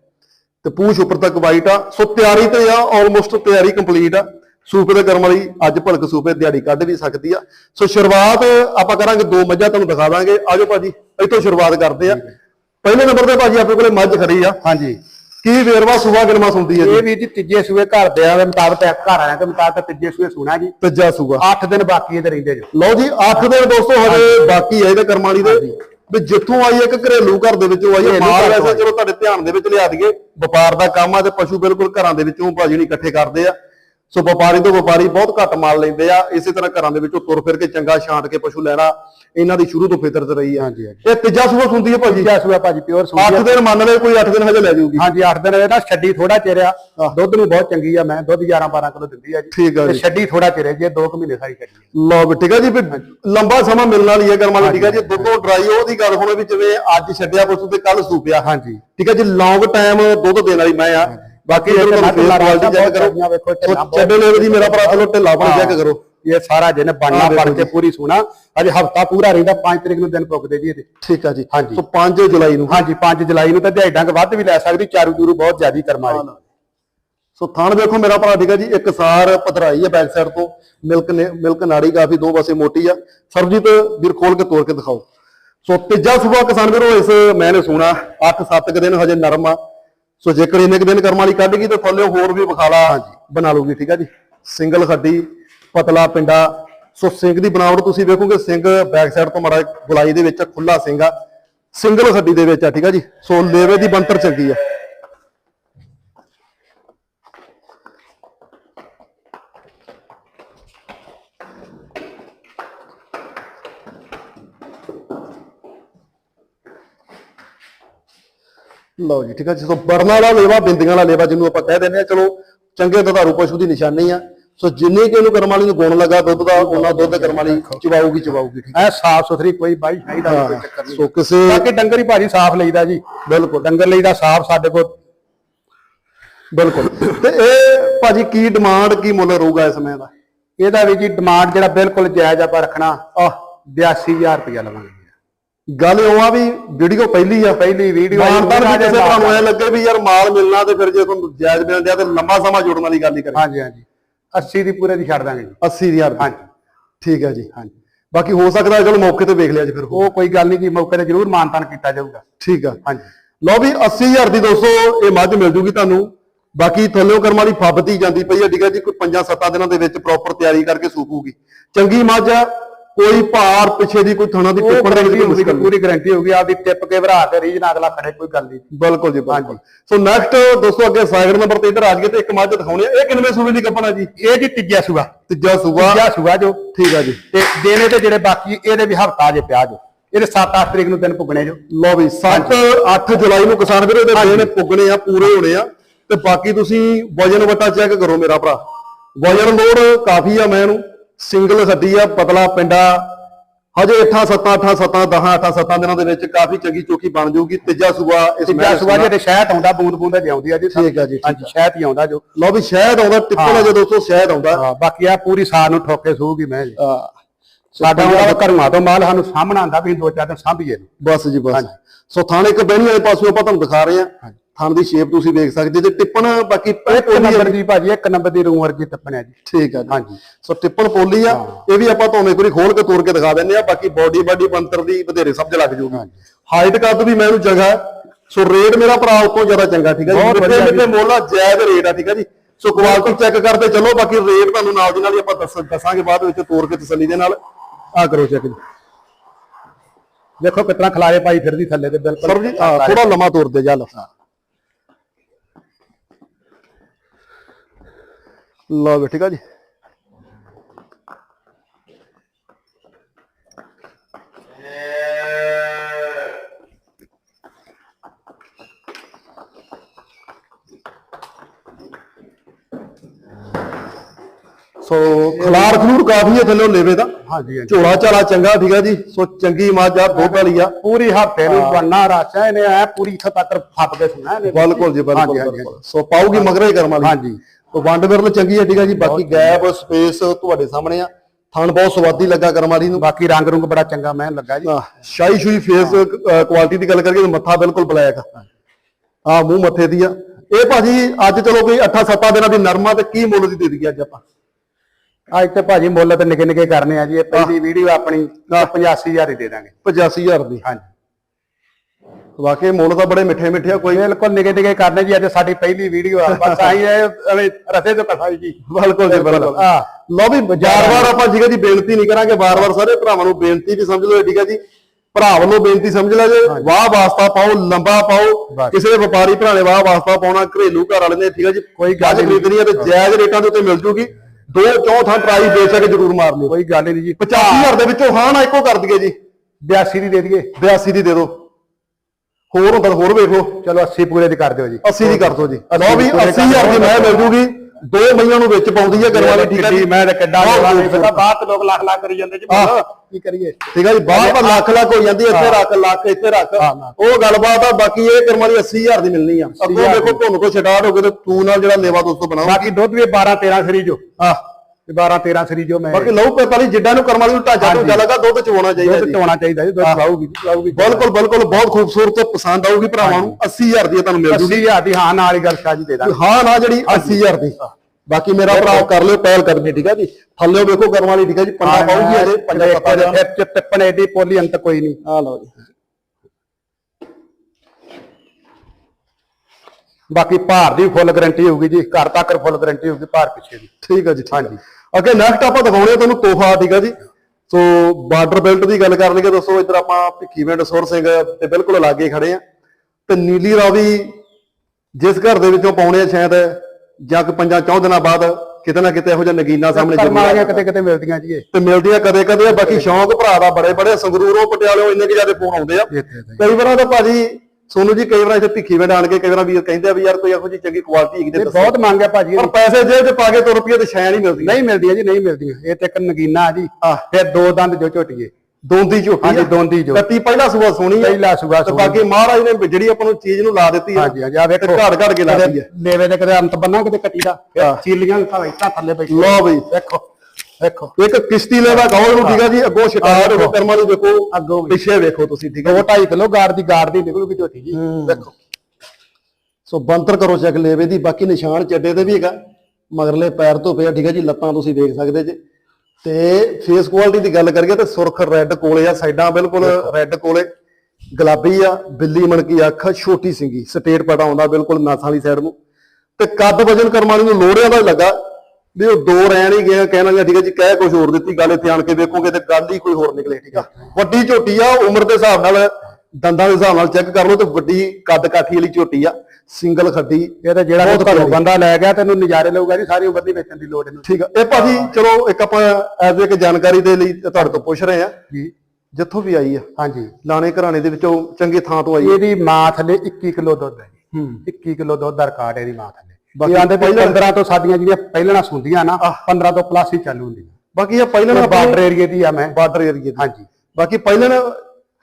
ਤੇ ਪੂਛ ਉੱਪਰ ਤੱਕ ਵਾਈਟ ਆ। ਸੋ ਤਿਆਰੀ ਤੇ ਆ ਆਲਮੋਸਟ ਤਿਆਰੀ ਕੰਪਲੀਟ ਆ। ਸੂਪੇ ਦੇ ਕਰਮ ਵਾਲੀ ਅੱਜ ਭਲਕ ਸੂਪੇ ਦਿਹਾੜੀ ਕੱਢ ਵੀ ਸਕਦੀ ਆ। ਸੋ ਸ਼ੁਰੂਆਤ ਆਪਾਂ ਕਰਾਂਗੇ ਦੋ ਮੱਝਾਂ ਤੁਹਾਨੂੰ ਦਿਖਾ ਦਾਂਗੇ। ਆਜੋ ਭਾਜੀ ਇੱਥੋਂ ਸ਼ੁਰੂਆਤ ਕਰਦੇ ਆ। ਪਹਿਲੇ ਨੰਬਰ ਤੇ ਭਾਜੀ ਆਪਣੇ ਕੋਲੇ ਮੱਝ ਖੜੀ ਆ। ਹਾਂਜੀ। ਕੀ ਵੇਰਵਾ ਸੁਬਾ ਕਿਨਮਾ ਸੁਣਦੀ ਹੈ ਜੀ? ਇਹ ਵੀਰ ਜੀ ਤੀਜੇ ਸੂਏ ਘਰ ਦੇ ਆ ਦੇ ਮੁਤਾਬਕ ਘਰ ਆਇਆ ਦੇ ਮੁਤਾਬਕ ਤੀਜੇ ਸੂਏ ਸੁਣਾ ਜੀ। ਤੀਜਾ ਸੂਗਾ 8 ਦਿਨ ਬਾਕੀ ਇਹਦੇ ਰਹਿੰਦੇ ਜੋ। ਲਓ ਜੀ 8 ਦਿਨ ਦੋਸਤੋ ਹਜੇ ਬਾਕੀ ਹੈ ਇਹਦੇ ਕਰਮਾਂ ਵਾਲੀ ਦੇ। ਵੀ ਜਿੱਥੋਂ ਆਈ ਇੱਕ ਘਰੇਲੂ ਘਰ ਦੇ ਵਿੱਚੋਂ ਆਈ ਹੈ ਘਰੇਲੂ ਮਾਲ ਘਰ ਤੋਂ ਵੈਸੇ ਆਈ। ਚਲੋ ਤੁਹਾਡੇ ਧਿਆਨ ਦੇ ਵਿੱਚ ਲਿਆ ਦਈਏ ਵਪਾਰ ਦਾ ਕੰਮ ਆ ਤੇ ਪਸ਼ੂ ਬਿਲਕੁਲ ਘਰਾਂ ਦੇ ਵਿੱਚੋਂ ਭਾਜੀ ਨਹੀਂ ਇਕੱਠੇ ਕਰਦੇ ਆ ਸੋ ਵਪਾਰੀ ਤੋਂ ਵਪਾਰੀ ਬਹੁਤ ਘੱਟ ਮਾਲ ਲੈਂਦੇ ਆ ਇਸੇ ਤਰ੍ਹਾਂ ਘਰਾਂ ਦੇ ਵਿੱਚੋਂ ਤੁਰ ਫਿਰ ਕੇ ਚੰਗਾ ਛਾਂਟ ਕੇ ਪਸ਼ੂ ਲੈਣਾ ਇਹਨਾਂ ਦੀ ਸ਼ੁਰੂ ਤੋਂ ਫਿਤਰਤ ਰਹੀ ਆ। ਹਾਂਜੀ। ਇਹ ਤੀਜਾ ਸੂਆ ਹੁੰਦੀ ਹੈ ਭਾਜੀ? ਤੀਜਾ ਸੂਆ ਭਾਜੀ ਪਿਓਰ 8 ਦਿਨ ਮੰਨ ਲਏ ਕੋਈ 8 ਦਿਨ ਹਜੇ ਲੈ ਜਾਊਗੀ। ਹਾਂਜੀ 8 ਦਿਨ ਇਹਦਾ ਛੱਡੀ ਥੋੜਾ ਚਿਰਿਆ ਦੁੱਧ ਨੂੰ ਬਹੁਤ ਚੰਗੀ ਆ ਮੈਂ ਦੁੱਧ 11 12 ਕਿਲੋ ਦਿੰਦੀ ਆ ਜੀ। ਠੀਕ ਆ ਤੇ ਜੀ। ਛੱਡੀ ਥੋੜਾ ਚਿਰਿਆ ਜੀ 2 ਮਹੀਨੇ ਸਾਰੀ ਛੱਡੀ ਆ। ਲਓ ਵੀ ਠੀਕ ਹੈ ਜੀ ਲੰਬਾ ਸਮਾਂ ਮਿਲਣ ਵਾਲੀ ਹੈ ਵਾਲੀ ਠੀਕ ਹੈ ਜੀ ਦੁੱਧੋਂ ਡਰਾਈ ਉਹਦੀ ਗੱਲ ਹੋਣੀ ਵੀ ਜਿਵੇਂ ਅੱਜ ਛੱਡਿਆ ਪਸ਼ੂ ਤੇ ਕੱਲ ਸੂਪਿਆ ਹਾਂਜੀ। ਠੀਕ ਹੈ ਜੀ ਲੌਂਗ ਟਾਈਮ ਦੁੱਧ ਦੇਣ ਵਾਲੀ ਮੈਂ ਆ। ਬਾਕੀ ਇਹ ਕੁਆਲਿਟੀ ਚੈੱਕ ਚੰਗੀਆਂ ਵੇਖੋ, ਕਰੋ ਢਿੱਲਾ ਚੱਡੇ ਲੈਵੇ ਦੀ ਮੇਰਾ ਭਰਾ ਥੱਲੋਂ ਢਿੱਲਾ ਬਣ ਚੈੱਕ ਕਰੋ। ਇਹ ਸਾਰਾ ਦਿਨ ਬਣਨਾ ਦੇਖੋ ਕੇ ਪੂਰੀ ਸੋਣਾ। ਅਜੇ ਹਫਤਾ ਪੂਰਾ ਰਹਿੰਦਾ 5 ਤਰੀਕ ਨੂੰ ਦਿਨ ਪੁੱਗਦੇ ਜੀ ਇਹਦੇ। ਠੀਕ ਆ ਜੀ। ਹਾਂਜੀ। ਸੋ 5 ਜੁਲਾਈ ਨੂੰ। ਹਾਂਜੀ 5 ਜੁਲਾਈ ਨੂੰ ਤਾਂ ਦਿਹਾੜੀ ਡੰਗ ਵੱਧ ਵੀ ਲੈ ਸਕਦੀ ਚਾਰੂ ਚੂਰੂ ਬਹੁਤ ਜ਼ਿਆਦੀ ਕਰਮਾ ਵਾਲੀ। ਸੋ ਥਾਣ ਵੇਖੋ ਮੇਰਾ ਭਰਾ ਠੀਕ ਜੀ ਇੱਕ ਸਾਰ ਪਧਰਾਈ ਹੈ ਬੈਕ ਸਾਈਡ ਤੋਂ। ਮਿਲਕ ਨੇ ਮਿਲਕ ਨਾੜੀ ਕਾਫੀ ਦੋ ਪਾਸੇ ਮੋਟੀ ਆ। ਸਰਬਜੀਤ ਵੀਰ ਖੋਲ ਕੇ ਤੋੜ ਕੇ ਦਿਖਾਓ। ਸੋ ਤੀਜਾ ਸੁਬਾ ਕਿਸਾਨ ਵੀਰੋ ਇਸ ਮੈਂ ਨੇ ਸੁਣਾ। 8-7 ਕੁ ਦਿਨ ਹਜੇ ਨਰਮ ਆ। ਸੋ ਜੇਕਰ ਇੰਨੇ ਕੁ ਦਿਨ ਕਰਮ ਵਾਲੀ ਕੱਢ ਗਈ ਤਾਂ ਥੱਲੇ ਹੋਰ ਵੀ ਵਿਖਾਲਾ ਬਣਾ ਲੂਗੀ ਠੀਕ ਆ ਜੀ? ਸਿੰਗਲ ਖੱਡੀ ਪਤਲਾ ਪਿੰਡਾ। ਸੋ ਸਿੰਘ ਦੀ ਬਣਾਵਟ ਤੁਸੀਂ ਵੇਖੋਗੇ ਸਿੰਘ ਬੈਕ ਸਾਈਡ ਤੋਂ ਮਾੜਾ ਗੁਲਾਈ ਦੇ ਵਿੱਚ ਖੁੱਲਾ ਸਿੰਘ ਆ। ਸਿੰਗਲ ਖੱਡੀ ਦੇ ਵਿੱਚ ਆ ਠੀਕ ਆ ਜੀ? ਸੋ ਲੇਵੇ ਦੀ ਬੰਤਰ ਚੰਗੀ ਆ। ਲਓ ਜੀ ਠੀਕ ਹੈ ਜੀ। ਸੋ ਬਰਨਾ ਵਾਲਾ ਲੇਵਾ ਬਿੰਦੀਆਂ ਵਾਲਾ ਲੇਵਾ ਜਿਹਨੂੰ ਆਪਾਂ ਕਹਿ ਦਿੰਦੇ ਆ ਚਲੋ ਚੰਗੇ ਦੁਧਾਰੂ ਪਸ਼ੂ ਦੀ ਨਿਸ਼ਾਨੀ ਆ। ਸੋ ਜਿੰਨੀ ਕਿ ਇਹਨੂੰ ਕਰਮ ਵਾਲੀ ਨੂੰ ਗੁਣ ਲੱਗਾ ਦੁੱਧ ਦਾ ਉਹਨਾਂ ਦੁੱਧ ਕਰਮ ਵਾਲੀ ਚਵਾਊਗੀ ਚਵਾਊਗੀ ਠੀਕ ਐ ਸਾਫ਼ ਸੁਥਰੀ ਕੋਈ ਬਾਈ ਸ਼ਾਹੀ ਦਾ ਕੋਈ ਚੱਕਰ ਨਹੀਂ। ਸੋ ਕਿਸੇ ਬਾਕੀ ਡੰਗਰ ਹੀ ਭਾਜੀ ਸਾਫ਼ ਲਈਦਾ ਜੀ। ਬਿਲਕੁਲ। ਡੰਗਰ ਲਈਦਾ ਸਾਫ਼ ਸਾਡੇ ਕੋਲ। ਬਿਲਕੁਲ। ਤੇ ਇਹ ਭਾਜੀ ਕੀ ਡਿਮਾਂਡ ਕੀ ਮੁੱਲ ਰਹੂਗਾ ਇਸ ਸਮੇਂ ਦਾ? ਇਹਦਾ ਵੀ ਜੀ ਡਿਮਾਂਡ ਜਿਹੜਾ ਬਿਲਕੁਲ ਜਾਇਜ਼ ਆਪਾਂ ਰੱਖਣਾ ਆ 82000 ਰੁਪਇਆ ਲਵਾਂਗੇ। ਗੱਲ ਇਹ ਆ ਵੀ ਵੀਡੀਓ ਪਹਿਲੀ ਆ। ਪਹਿਲੀ ਵੀਡੀਓ ਮਾਨਤਾ ਵੀ ਕਿਸੇ ਤੁਹਾਨੂੰ ਐ ਲੱਗੇ ਵੀ ਯਾਰ ਮਾਲ ਮਿਲਣਾ ਤੇ ਫਿਰ ਜੇ ਤੁਹਾਨੂੰ ਜਾਇਜ਼ ਮਿਲ ਗਿਆ ਤੇ ਲੰਮਾ ਸਮਾਂ ਜੁੜਨ ਵਾਲੀ ਗੱਲ ਹੀ ਕਰੇ ਹਾਂਜੀ ਹਾਂਜੀ। 80 ਦੀ ਪੂਰੇ ਦੀ ਛੱਡ ਦਾਂਗੇ ਜੀ। 80000 ਰੁਪਏ ਹਾਂਜੀ। ਠੀਕ ਹੈ ਜੀ। ਹਾਂਜੀ। ਬਾਕੀ ਹੋ ਸਕਦਾ ਚਲੋ ਮੌਕੇ ਤੇ ਵੇਖ ਲਿਆ ਜੀ ਫਿਰ ਉਹ ਕੋਈ ਗੱਲ ਨਹੀਂ ਜੀ ਮੌਕੇ ਤੇ ਜ਼ਰੂਰ ਮਾਨਤਾਨ ਕੀਤਾ ਜਾਊਗਾ। ਠੀਕ ਆ। ਹਾਂਜੀ। ਲਓ ਵੀ 80000 ਦੀ ਦੋਸਤੋ ਇਹ ਮੱਝ ਮਿਲ ਜੂਗੀ ਤੁਹਾਨੂੰ। ਬਾਕੀ ਥੱਲਿਓ ਕਰਮ ਵਾਲੀ ਫੱਬਦੀ ਜਾਂਦੀ ਪਈ ਹੈ ਠੀਕ ਹੈ ਜੀ ਕੋਈ 5-7 ਦਿਨਾਂ ਦੇ ਵਿੱਚ ਪ੍ਰੋਪਰ ਤਿਆਰੀ ਕਰਕੇ ਸੂਪੂਗੀ ਚੰਗੀ ਮੱਝ ਆ। ਕੋਈ ਭਾਰ ਪਿੱਛੇ ਦੀ ਕੋਈ ਥਣਾ ਦੀ ਟਿੱਪਣ ਦੇ ਵਿੱਚ ਕੋਈ ਮੁਸ਼ਕਲ ਪੂਰੀ ਗਰੰਟੀ ਹੋਊਗੀ ਆਪਦੀ ਟਿਪ ਕੇ ਭਰਾ ਕੇ ਰੀਜ ਨਾਲ ਅਗਲਾ ਖੜੇ ਕੋਈ ਗੱਲ ਨਹੀਂ। ਬਿਲਕੁਲ ਜੀ ਬਿਲਕੁਲ। ਸੋ ਨੈਕਸਟ ਦੋਸਤੋ ਅੱਗੇ ਸਾਈਡ ਨੰਬਰ ਤੇ ਇੱਧਰ ਆ ਜਾਈਏ ਤੇ ਇੱਕ ਮੱਝ ਦਿਖਾਉਣੀ ਇਹ ਕਿੰਨਵੇਂ ਸੂਬੇ ਦੀ ਕੱਪਣਾ ਜੀ? ਇਹ ਜੀ ਤੀਜਾ ਸੂਗਾ ਤੀਜਾ ਸੂਬਾ। ਤੀਜਾ ਸੂਗਾ ਜੋ। ਠੀਕ ਆ ਜੀ। ਤੇ ਦੇਣੇ ਤੇ ਜਿਹੜੇ ਬਾਕੀ ਇਹਦੇ ਵੀ ਹਫਤਾ ਜੇ ਪਿਆ ਜੋ। ਇਹਦੇ 7-8 ਤਰੀਕ ਨੂੰ ਦਿਨ ਪੁੱਗਣੇ ਜੋ। ਲਓ ਵੀ 7-8 ਜੁਲਾਈ ਨੂੰ ਕਿਸਾਨ ਵੀਰੋ ਦੇ ਦਿਨ ਪੁੱਗਣੇ ਆ ਪੂਰੇ ਹੋਣੇ ਆ। ਤੇ ਬਾਕੀ ਤੁਸੀਂ ਵਜਨ ਵਟਾ ਚੈੱਕ ਕਰੋ ਮੇਰਾ ਭਰਾ। ਵਜਨ ਲੋਡ ਕਾਫੀ ਆ ਮੈਂ ਇਹਨੂੰ। ਸਿੰਗਲ ਹੱਡੀ ਆ ਪਤਲਾ ਪਿੰਡਾ। ਹਜੇ 8 7 8 7 10 8 7 ਦਿਨਾਂ ਦੇ ਵਿੱਚ ਕਾਫੀ ਚੰਗੀ ਚੋਕੀ ਬਣ ਜਾਊਗੀ। ਤੀਜਾ ਸੂਬਾ ਇਸ ਤੀਜਾ ਸੂਗਾ ਜਿਹੜੇ ਸ਼ਹਿਦ ਆਉਂਦਾ ਬੂੰਦ ਬੂੰਦ ਦੇ ਆਉਂਦੀ ਆ ਜੀ। ਠੀਕ ਆ ਜੀ, ਹਾਂਜੀ ਸ਼ਹਿਦ ਹੀ ਆਉਂਦਾ ਜੋ। ਲਓ ਵੀ ਸ਼ਾਇਦ ਆਉਂਦਾ ਟਿੱਪਣ ਜੇ ਦੋਸਤੋ ਸ਼ਾਇਦ ਆਉਂਦਾ। ਹਾਂ ਬਾਕੀ ਆ ਪੂਰੀ ਸਾਰ ਨੂੰ ਠੋਕੇ ਸੂਗੀ ਮੈਂ ਜੀ। ਸਾਡਾ ਉਹਦਾ ਘਰੋਂ ਤੋਂ ਮਾਲ ਸਾਨੂੰ ਸਾਹਮਣਾ ਆਂਦਾ ਵੀ ਦੋ ਚਾਰ ਦਿਨ ਸਾਂਭੀਏ। ਬਸ ਜੀ ਬਸ। ਸੋ ਥਾਣੇ ਇੱਕ ਬਹਿਣੀ ਵਾਲੇ ਪਾਸੋਂ ਆਪਾਂ ਤੁਹਾਨੂੰ ਦਿਖਾ ਰਹੇ ਆ ਥਾਣ ਦੀ ਸ਼ੇਪ ਤੁਸੀਂ ਵੇਖ ਸਕਦੇ ਜੇ ਟਿੱਪਣ ਬਾਕੀ ਇੱਕ ਨੰਬਰ ਦੀ ਭਾਜੀ ਇੱਕ ਨੰਬਰ ਦੀ ਰੂਮ ਵਰਗੀ ਟੱਪਣਿਆ ਜੀ। ਠੀਕ ਜੀ। ਹਾਂਜੀ। ਸੋ ਟਿੱਪਣ ਪੋਲੀ ਆ ਇਹ ਵੀ ਆਪਾਂ ਤੁਹਾਨੂੰ ਇੱਕ ਵਾਰੀ ਖੋਲ ਕੇ ਤੋੜ ਕੇ ਦਿਖਾ ਦਿੰਦੇ ਆ ਬਾਕੀ ਬਾਡੀ ਬਾਡੀ ਬੰਤਰ ਦੀ ਬਧੇਰੇ ਸਮਝ ਲੱਗ ਜੂਗੀ। ਹਾਈਟ ਕੱਦ ਵੀ ਮੈਨੂੰ ਜਗ੍ਹਾ ਸੋ ਰੇਟ ਮੇਰਾ ਭਰਾ ਉਤੋਂ ਜ਼ਿਆਦਾ ਚੰਗਾ ਠੀਕ ਬਹੁਤ ਜੀ ਮਿੱਠੇ ਮਿੱਠੇ ਮੁੱਲ ਜਾਇਜ਼ ਰੇਟ ਆ ਠੀਕ ਆ ਜੀ? ਸੋ ਕੁਆਲਿਟੀ ਚੈੱਕ ਕਰਦੇ ਚੱਲੋ ਬਾਕੀ ਰੇਟ ਤੁਹਾਨੂੰ ਨਾਲ ਦੀ ਨਾਲ ਹੀ ਆਪਾਂ ਦੱਸ ਦੱਸਾਂਗੇ ਬਾਅਦ ਵਿੱਚ ਤੋੜ ਕੇ ਤਸੱਲੀ ਦੇ ਨਾਲ। ਆ ਕਰੋ ਚੈੱਕ ਜੀ। ਦੇਖੋ ਕਿਤਨਾ ਖਲਾਰੇ ਪਾਈ ਫਿਰਦੀ ਥੱਲੇ ਤੇ ਬਿਲਕੁਲ। ਸਰ ਜੀ ਥੋੜਾ ਲੰਮਾ ਤੋੜਦੇ ਜਾ ਲਓ। ਲਓ ਵੀ ਠੀਕ ਆ ਜੀ। ਸੋ ਖਲਾਰ ਖਲੂਰ ਕਾਫੀ ਹੈ ਥੱਲੇ ਲੇਵੇ ਦਾ। ਹਾਂਜੀ ਹਾਂਜੀ। ਝੋਲਾ ਝਾਲਾ ਚੰਗਾ ਠੀਕ ਆ ਜੀ ਸੋ ਚੰਗੀ ਮੱਝ ਆ ਦੁੱਧ ਵਾਲੀ ਆ। ਪੂਰੀ ਹਫ਼ਤੇ ਨੂੰ ਬਣਨਾ ਰਾਸ਼ਾ ਇਹਨੇ ਐ ਪੂਰੀ ਇੱਥੇ ਤੱਕ ਫੱਪ ਕੇ ਸੁਣਾ ਇਹਨੇ। ਬਿਲਕੁਲ ਜੀ ਬਿਲਕੁਲ। ਸੋ ਪਾਉਗੀ ਮਗਰੇ ਕਰਮ ਵਾਲੀ। ਹਾਂਜੀ। ਉਹ ਵੰਡ ਵਿਰਲ ਚੰਗੀ ਹੈ ਠੀਕ ਹੈ ਜੀ ਬਾਕੀ ਗੈਪ ਸਪੇਸ ਤੁਹਾਡੇ ਸਾਹਮਣੇ ਆ। ਥਣ ਬਹੁਤ ਸਵਾਦੀ ਲੱਗਾ ਕਰਮ ਵਾਲੀ ਨੂੰ। ਬਾਕੀ ਰੰਗ ਰੁੰਗ ਬੜਾ ਚੰਗਾ ਮੈਂ ਲੱਗਾ ਜੀ। ਸ਼ਾਹੀ ਸ਼ੂਈ ਫੇਸ ਕੁਆਲਿਟੀ ਦੀ ਗੱਲ ਕਰੀਏ ਤਾਂ ਮੱਥਾ ਬਿਲਕੁਲ ਬਲੈਕ ਆ। ਆ ਮੂੰਹ ਮੱਥੇ ਦੀ ਆ। ਇਹ ਭਾਜੀ ਅੱਜ ਚਲੋ ਕੋਈ 8-7 ਦਿਨਾਂ ਦੀ ਨਰਮਾ ਤੇ ਕੀ ਮੁੱਲ ਦੀ ਦੇ ਦਈਏ ਅੱਜ ਆਪਾਂ? ਅੱਜ ਤੇ ਭਾਜੀ ਮੁੱਲ ਤੇ ਨਿੱਕੇ ਨਿੱਕੇ ਕਰਨੇ ਆ ਜੀ ਇਹ ਪਹਿਲੀ ਵੀਡੀਓ ਆਪਣੀ 85000 ਹੀ ਦੇ ਦਾਂਗੇ। 85000 ਦੀ। ਹਾਂਜੀ। ਵਾਕਈ ਮੁੱਲ ਤਾਂ ਬੜੇ ਮਿੱਠੇ ਮਿੱਠੇ ਆ ਕੋਈ ਬਿਲਕੁਲ ਨਿੱਕੇ ਨਿੱਕੇ ਕਰਨੇ ਜੀ ਅੱਜ ਸਾਡੀ ਪਹਿਲੀ ਵੀਡੀਓ ਆ। ਬਸ ਆਈ ਐ ਐਵੇਂ ਰਸੇ ਤੋਂ ਕਸਾਈ ਜੀ। ਬਿਲਕੁਲ ਜੀ ਬਿਲਕੁਲ। ਹਾਂ ਲਓ ਵੀ ਵਾਰ-ਵਾਰ ਆਪਾਂ ਠੀਕ ਹੈ ਜੀ ਬੇਨਤੀ ਨਹੀਂ ਕਰਾਂਗੇ ਵਾਰ-ਵਾਰ ਸਾਰੇ ਭਰਾਵਾਂ ਨੂੰ ਬੇਨਤੀ ਵੀ ਸਮਝ ਲਓ ਠੀਕ ਹੈ ਜੀ। ਭਰਾ ਵੱਲੋਂ ਬੇਨਤੀ ਸਮਝ ਲੈ ਜੇ ਵਾਹ ਵਾਸਤਾ ਪਾਓ ਲੰਬਾ ਪਾਓ। ਕਿਸੇ ਵਪਾਰੀ ਭਰਾ ਨੇ ਵਾਹ ਵਾਸਤਾ ਪਾਉਣਾ ਘਰੇਲੂ ਘਰ ਵਾਲੇ ਨੇ ਠੀਕ ਹੈ ਜੀ। ਕੋਈ ਗੱਲ। ਖਰੀਦਣੀ ਹੈ ਤੇ ਜਾਇਜ਼ ਰੇਟਾਂ ਦੇ ਉੱਤੇ ਮਿਲ ਜੂਗੀ। ਦੋ ਚੌਂ ਥਾਂ ਟਰਾਈ ਦੇ ਸਕੇ ਜ਼ਰੂਰ ਮਾਰ ਲਿਓ। ਕੋਈ ਗੱਲ ਨਹੀਂ ਜੀ। 85000 ਦੇ ਵਿੱਚੋਂ ਹਾਂ ਨਾ ਇੱਕੋ ਕਰ ਦਈਏ ਜੀ। 82 ਦੀ ਦੇ ਦਈਏ। 82 ਦੀ ਦੇ ਦਿਓ। ਹੋਰ ਹੁੰਦਾ ਤਾਂ ਹੋਰ ਵੇਖ ਲਓ। ਚਲੋ 80 ਪੂਰੇ ਦੀ ਕਰ ਦਿਓ ਜੀ। 80 ਦੀ ਕਰ ਦਿਓ ਜੀ। ਲਓ ਵੀ ਪੂਰੇ ਕਰ 80000 ਦੀ ਮੈਂ ਮਿਲ ਜੂਗੀ। ਦੋ ਮਈਆਂ ਨੂੰ ਵਿੱਚ ਪਾਉਂਦੀ ਹੈ ਗਰਵਾਲੀ ਠੀਕ ਹੈ ਜੀ ਮੈਂ ਤਾਂ ਕਿੱਡਾ ਲੋਕ ਲੱਖ ਲੱਖ ਕਰੀ ਜਾਂਦੇ ਜੀ। ਕੀ ਕਰੀਏ? ਠੀਕ ਹੈ ਜੀ ਬਾਹਰ ਤਾਂ ਲੱਖ ਲੱਖ ਹੋ ਜਾਂਦੀ ਇੱਥੇ ਰੱਖ ਲੱਖ ਇੱਥੇ ਰੱਖ। ਉਹ ਗੱਲਬਾਤ ਆ ਬਾਕੀ ਇਹ ਕਰਮਾਂ ਦੀ 80000 ਦੀ ਮਿਲਣੀ ਆ। ਅੱਗੋਂ 80,000 ਦੇਖੋ ਤੁਹਾਨੂੰ ਕੋ ਸਟਾਰਟ ਹੋ ਗਏ ਤੇ ਤੂੰ ਨਾਲ ਜਿਹੜਾ ਲੇਵਾ ਦੋਸਤੋ ਬਣਾਓ। ਬਾਕੀ ਦੁੱਧ ਵੀ 12 13 ਸਰੀ ਜੋ ਆਹ ਤੇ 12 13 ਸਰੀ ਜੋ ਮੈਂ ਬਾਕੀ ਲਹੂ ਪੇ ਪਹਿਲੀ ਜਿੱਡਾਂ ਨੂੰ ਕਰਮਾਂ ਦੀ ਢਾਂਚਾ ਹਾਂਜੀ। ਢੂੰਚਾ ਲੱਗਾ ਦੁੱਧ ਚਵਾਉਣਾ ਚਾਹੀਦਾ ਦੁੱਧ ਚੋਣਾ ਚਾਹੀਦਾ ਜੀ ਦੁੱਧ ਜੀ ਲਾਊਗੀ ਬਿਲਕੁਲ ਬਿਲਕੁਲ ਬਹੁਤ ਖੂਬਸੂਰਤ ਤੇ ਪਸੰਦ ਆਊਗੀ ਭਰਾਵਾਂ ਨੂੰ। 80000 ਦੀ ਤੁਹਾਨੂੰ ਮਿਲ ਜੂਗੀ। 80000 ਦੀ ਹਾਂ ਨਾਲ ਹੀ ਗੱਲ ਸ਼ਾਹ ਜੀ ਦੇ ਦਾਂਗੇ। ਹਾਂ ਨਾ ਜਿਹੜੀ 80000 ਦੀ। ਬਾਕੀ ਮੇਰਾ ਭਰਾ ਕਰ ਲਿਓ ਪਹਿਲ ਕਰਨੀ ਠੀਕ ਹੈ ਜੀ? ਥੱਲੇ ਵੇਖੋ ਕਰਮ ਵਾਲੀ ਠੀਕ ਹੈ ਜੀ ਪੰਡਾ ਪਾਉਗੀ ਅਜੇ ਪੰਡਾ ਪਤਾ ਚ ਟਿੱਪਣ ਐਡੀ ਪੋਲੀ ਅੰਤ ਕੋਈ ਨਹੀਂ। ਆ ਲਓ ਜੀ। ਬਾਕੀ ਭਾਰ ਦੀ ਫੁੱਲ ਗਾਰੰਟੀ ਹੋਊਗੀ ਜੀ ਘਰ ਤੱਕ ਫੁੱਲ ਗਾਰੰਟੀ ਹੋਊਗੀ ਭਾਰ ਪਿੱਛੇ ਦੀ ਠੀਕ ਹੈ ਜੀ। ਹਾਂਜੀ। ਅੱਗੇ ਨੈਕਸਟ ਆਪਾਂ ਦਿਖਾਉਣੇ ਆ ਤੁਹਾਨੂੰ ਤੋਹਫਾ ਠੀਕ ਹੈ ਜੀ ਸੋ ਬਾਰਡਰ ਬੈਲਟ ਦੀ ਗੱਲ ਕਰ ਲਈਏ ਦੋਸਤੋ ਇੱਧਰ ਆਪਾਂ ਭਿੱਖੀਵਿੰਡ ਸੁਰ ਸਿੰਘ ਤੇ ਬਿਲਕੁਲ ਲਾਗੇ ਖੜੇ ਆ ਤੇ ਨੀਲੀ ਰਾਵੀ ਜਿਸ ਘਰ ਦੇ ਵਿੱਚੋਂ ਪਾਉਣੇ ਆ ਸ਼ਾਇਦ ਜਾਂ ਕਿ ਪੰਜਾਂ ਚੌਂ ਦਿਨਾਂ ਬਾਅਦ ਕਿਤੇ ਨਾ ਕਿਤੇ ਇਹੋ ਜਿਹਾ ਨਗੀਨਾ ਸਾਹਮਣੇ ਜ਼ਰੂਰ। ਕਿਤੇ ਕਿਤੇ ਮਿਲਦੀਆਂ ਜੀ ਇਹ ਤੇ ਮਿਲਦੀਆਂ ਕਦੇ ਕਦੇ ਆ, ਬਾਕੀ ਸ਼ੌਂਕ ਭਰਾ ਦਾ ਬੜੇ ਬੜੇ ਸੰਗਰੂਰੋਂ ਪਟਿਆਲਿਓਂ ਇੰਨੇ ਕਿ ਜ਼ਿਆਦਾ ਫੋਨ ਆਉਂਦੇ ਆ। ਕਈ ਵਾਰਾਂ ਤਾਂ ਭਾਜੀ ਸੋਨੂ ਜੀ ਕਈ ਵਾਰਾਂ ਇੱਥੇ ਭਿੱਖੀਵਿੰਡ ਆਣ ਕੇ ਕਈ ਵਾਰਾਂ ਵੀ ਕਹਿੰਦੇ ਆ ਵੀ ਯਾਰ ਕੋਈ ਇਹੋ ਜਿਹੀ ਚੰਗੀ ਕੁਆਲਿਟੀ ਹੈਗੀ ਤੇ ਇਹ ਬਹੁਤ ਮੰਗ ਹੈ ਭਾਜੀ ਪਰ ਇਹਦੀ। ਪੈਸੇ ਜੇਬ 'ਚ ਪਾ ਕੇ ਤੁਰ ਰੁਪਏ ਤੇ ਸ਼ੈ ਨਹੀਂ ਮਿਲਦੀ ਨਹੀਂ ਮਿਲਦੀਆਂ ਜੀ ਨਹੀਂ ਮਿਲਦੀਆਂ ਇਹ ਤੇ ਇੱਕ ਨਗੀਨਾ ਜੀ ਆਹ। ਫਿਰ ਦੋ ਦੰਦ ਜੋ ਝੋਟੀਏ ਦੋਂਦੀ ਝੋਟੀ ਹਾਂਜੀ, ਆ। ਦੋਂਦੀ ਜੋ। ਕੱਤੀ ਪਹਿਲਾ ਸੂਆ ਸੋਣੀ ਆ ਪਹਿਲਾ ਸੂਆ ਤੇ ਸੋਹਣੀ। ਬਾਕੀ ਮਹਾਰਾਜ ਨੇ ਜਿਹੜੀ ਆਪਾਂ ਨੂੰ ਚੀਜ਼ ਨੂੰ ਲਾ ਦਿੱਤੀ ਆ ਹਾਂਜੀ ਹਾਂਜੀ ਆ ਵੇਖੋ ਘੜ ਘੜ ਕੇ ਲਾਤੀ ਆ ਲੇਵੇ ਦੇ ਕਦੇ ਅੰਤ ਬੰਨਾ ਕਿਤੇ ਕੱਟੀ ਦਾ ਫਿਰ। ਚੀਲੀਆਂ ਤਾਂ ਇੱਟਾਂ ਥੱਲੇ ਬੈਠੀ ਲਓ ਬਈ ਵੇਖੋ ਵੇਖੋ। ਇੱਕ ਕਿਸ਼ਤੀ ਲੈਦਾ ਕਹੋ ਨੂੰ ਠੀਕ ਆ ਜੀ? ਅੱਗੋਂ ਸ਼ਿਕਾਰ। ਹੋ ਕਰਮਾਂ ਦੀ ਦੇਖੋ। ਅੱਗੋਂ। ਪਿੱਛੇ ਵੇਖੋ ਤੁਸੀਂ ਠੀਕ ਆ ਦੋ ਜੀ। 2.5 ਕਿਲੋ ਗਾਰ ਦੀ ਗਾਰ ਦੀ ਨਿਕਲੂਗੀ ਝੋਟੀ ਜੀ। ਵੇਖੋ। ਸੋ ਬੰਤਰ ਕਰੋ ਚੈੱਕ ਲੇਵੇ ਦੀ ਬਾਕੀ ਨਿਸ਼ਾਨ ਚੱਡੇ ਤੇ ਵੀ ਹੈਗਾ। ਮਗਰਲੇ ਪੈਰ ਤੋਂ ਪਿਆ ਠੀਕ ਆ ਜੀ? ਲੱਤਾਂ ਤੁਸੀਂ ਵੇਖ ਸਕਦੇ ਜੇ। ਤੇ ਫੇਸ ਕੁਆਲਿਟੀ ਦੀ ਗੱਲ ਕਰੀਏ ਤੇ ਸੁਰਖ ਰੈੱਡ ਕੋਲੇ ਆ ਸਾਈਡਾਂ ਬਿਲਕੁਲ ਰੈੱਡ ਕੋਲੇ। ਗੁਲਾਬੀ ਆ ਬਿੱਲੀ ਮਣਕੀ ਅੱਖ ਛੋਟੀ ਸਿੰਗੀ। ਸਟੇਟ ਪਟਾ ਆਉਂਦਾ ਬਿਲਕੁਲ ਨਾਸਾਂ ਵਾਲੀ ਸਾਈਡ ਨੂੰ। ਤੇ ਕੱਦ ਵਜਨ ਕਰਮਾਂ ਨੂੰ ਲੋੜਿਆਂ ਦਾ ਲੱਗਾ। ਵੀ ਉਹ ਦੋ ਰਹਿਣ ਹੀ ਗਿਆ ਕਹਿਣ ਲੱਗਾ ਠੀਕ ਹੈ ਜੀ ਕਹਿ ਕੁਝ ਹੋਰ ਦਿੱਤੀ ਗੱਲ ਇੱਥੇ ਆਣ ਕੇ ਵੇਖੋਗੇ ਤੇ ਗੱਲ ਹੀ ਕੋਈ ਹੋਰ ਨਿਕਲੇ ਠੀਕ ਆ? ਵੱਡੀ ਝੋਟੀ ਆ ਉਮਰ ਦੇ ਹਿਸਾਬ ਨਾਲ ਦੰਦਾਂ ਦੇ ਹਿਸਾਬ ਨਾਲ ਚੈੱਕ ਕਰ ਲਓ ਤੇ ਵੱਡੀ ਕੱਦ ਕਾਠੀ ਵਾਲੀ ਝੋਟੀ ਆ ਸਿੰਗਲ ਖੱਡੀ। ਇਹ ਤਾਂ ਜਿਹੜਾ ਪਿਆਰੀ। ਬੰਦਾ ਲੈ ਗਿਆ ਤੈਨੂੰ ਨਜ਼ਾਰੇ ਲਊਗਾ ਜੀ ਸਾਰੀ ਉਮਰ ਦੀ ਵੇਚਣ ਦੀ ਲੋੜ ਇਹਨੂੰ। ਠੀਕ ਆ। ਇਹ ਭਾਜੀ ਚਲੋ ਇੱਕ ਆਪਾਂ ਐਜ਼ ਇੱਕ ਜਾਣਕਾਰੀ ਦੇ ਲਈ ਤੁਹਾਡੇ ਤੋਂ ਪੁੱਛ ਰਹੇ ਆ। ਜੀ। ਜਿੱਥੋਂ ਵੀ ਆਈ ਆ। ਹਾਂਜੀ। ਲਾਣੇ ਘਰਾਣੇ ਦੇ ਵਿੱਚੋਂ ਚੰਗੇ ਥਾਂ ਤੋਂ ਆਈ ਇਹਦੀ ਮਾਂ ਥੱਲੇ 21 ਕਿਲੋ ਦੁੱਧ ਹੈ ਜੀ। ਹੂੰ। 21 ਕਿਲੋ ਦੁੱਧ ਦਾ ਰਿਕਾਰਡ ਹੈ ਇਹਦੀ ਮਾਂ ਥੱਲੇ। ਬਾਕੀ ਆਂਦੇ ਪਹਿਲਾਂ- 15 ਤੋਂ ਸਾਡੀਆਂ ਜਿਹੜੀਆਂ ਪਹਿਲਣਾ ਸੁੰਦੀਆਂ ਨਾ 15 ਤੋਂ ਪਲੱਸ ਹੀ ਚਾਲੂ ਹੁੰਦੀਆਂ। ਬਾਕੀ ਇਹ ਪਹਿਲਾਂ ਨਾ ਬਾਰਡਰ ਏਰੀਏ ਦੀ ਆ ਮੈਂ। ਬਾਰਡਰ ਏਰੀਏ ਦੀ ਹਾਂਜੀ। ਬਾਕੀ ਪਹਿਲਾਂ ਨਾ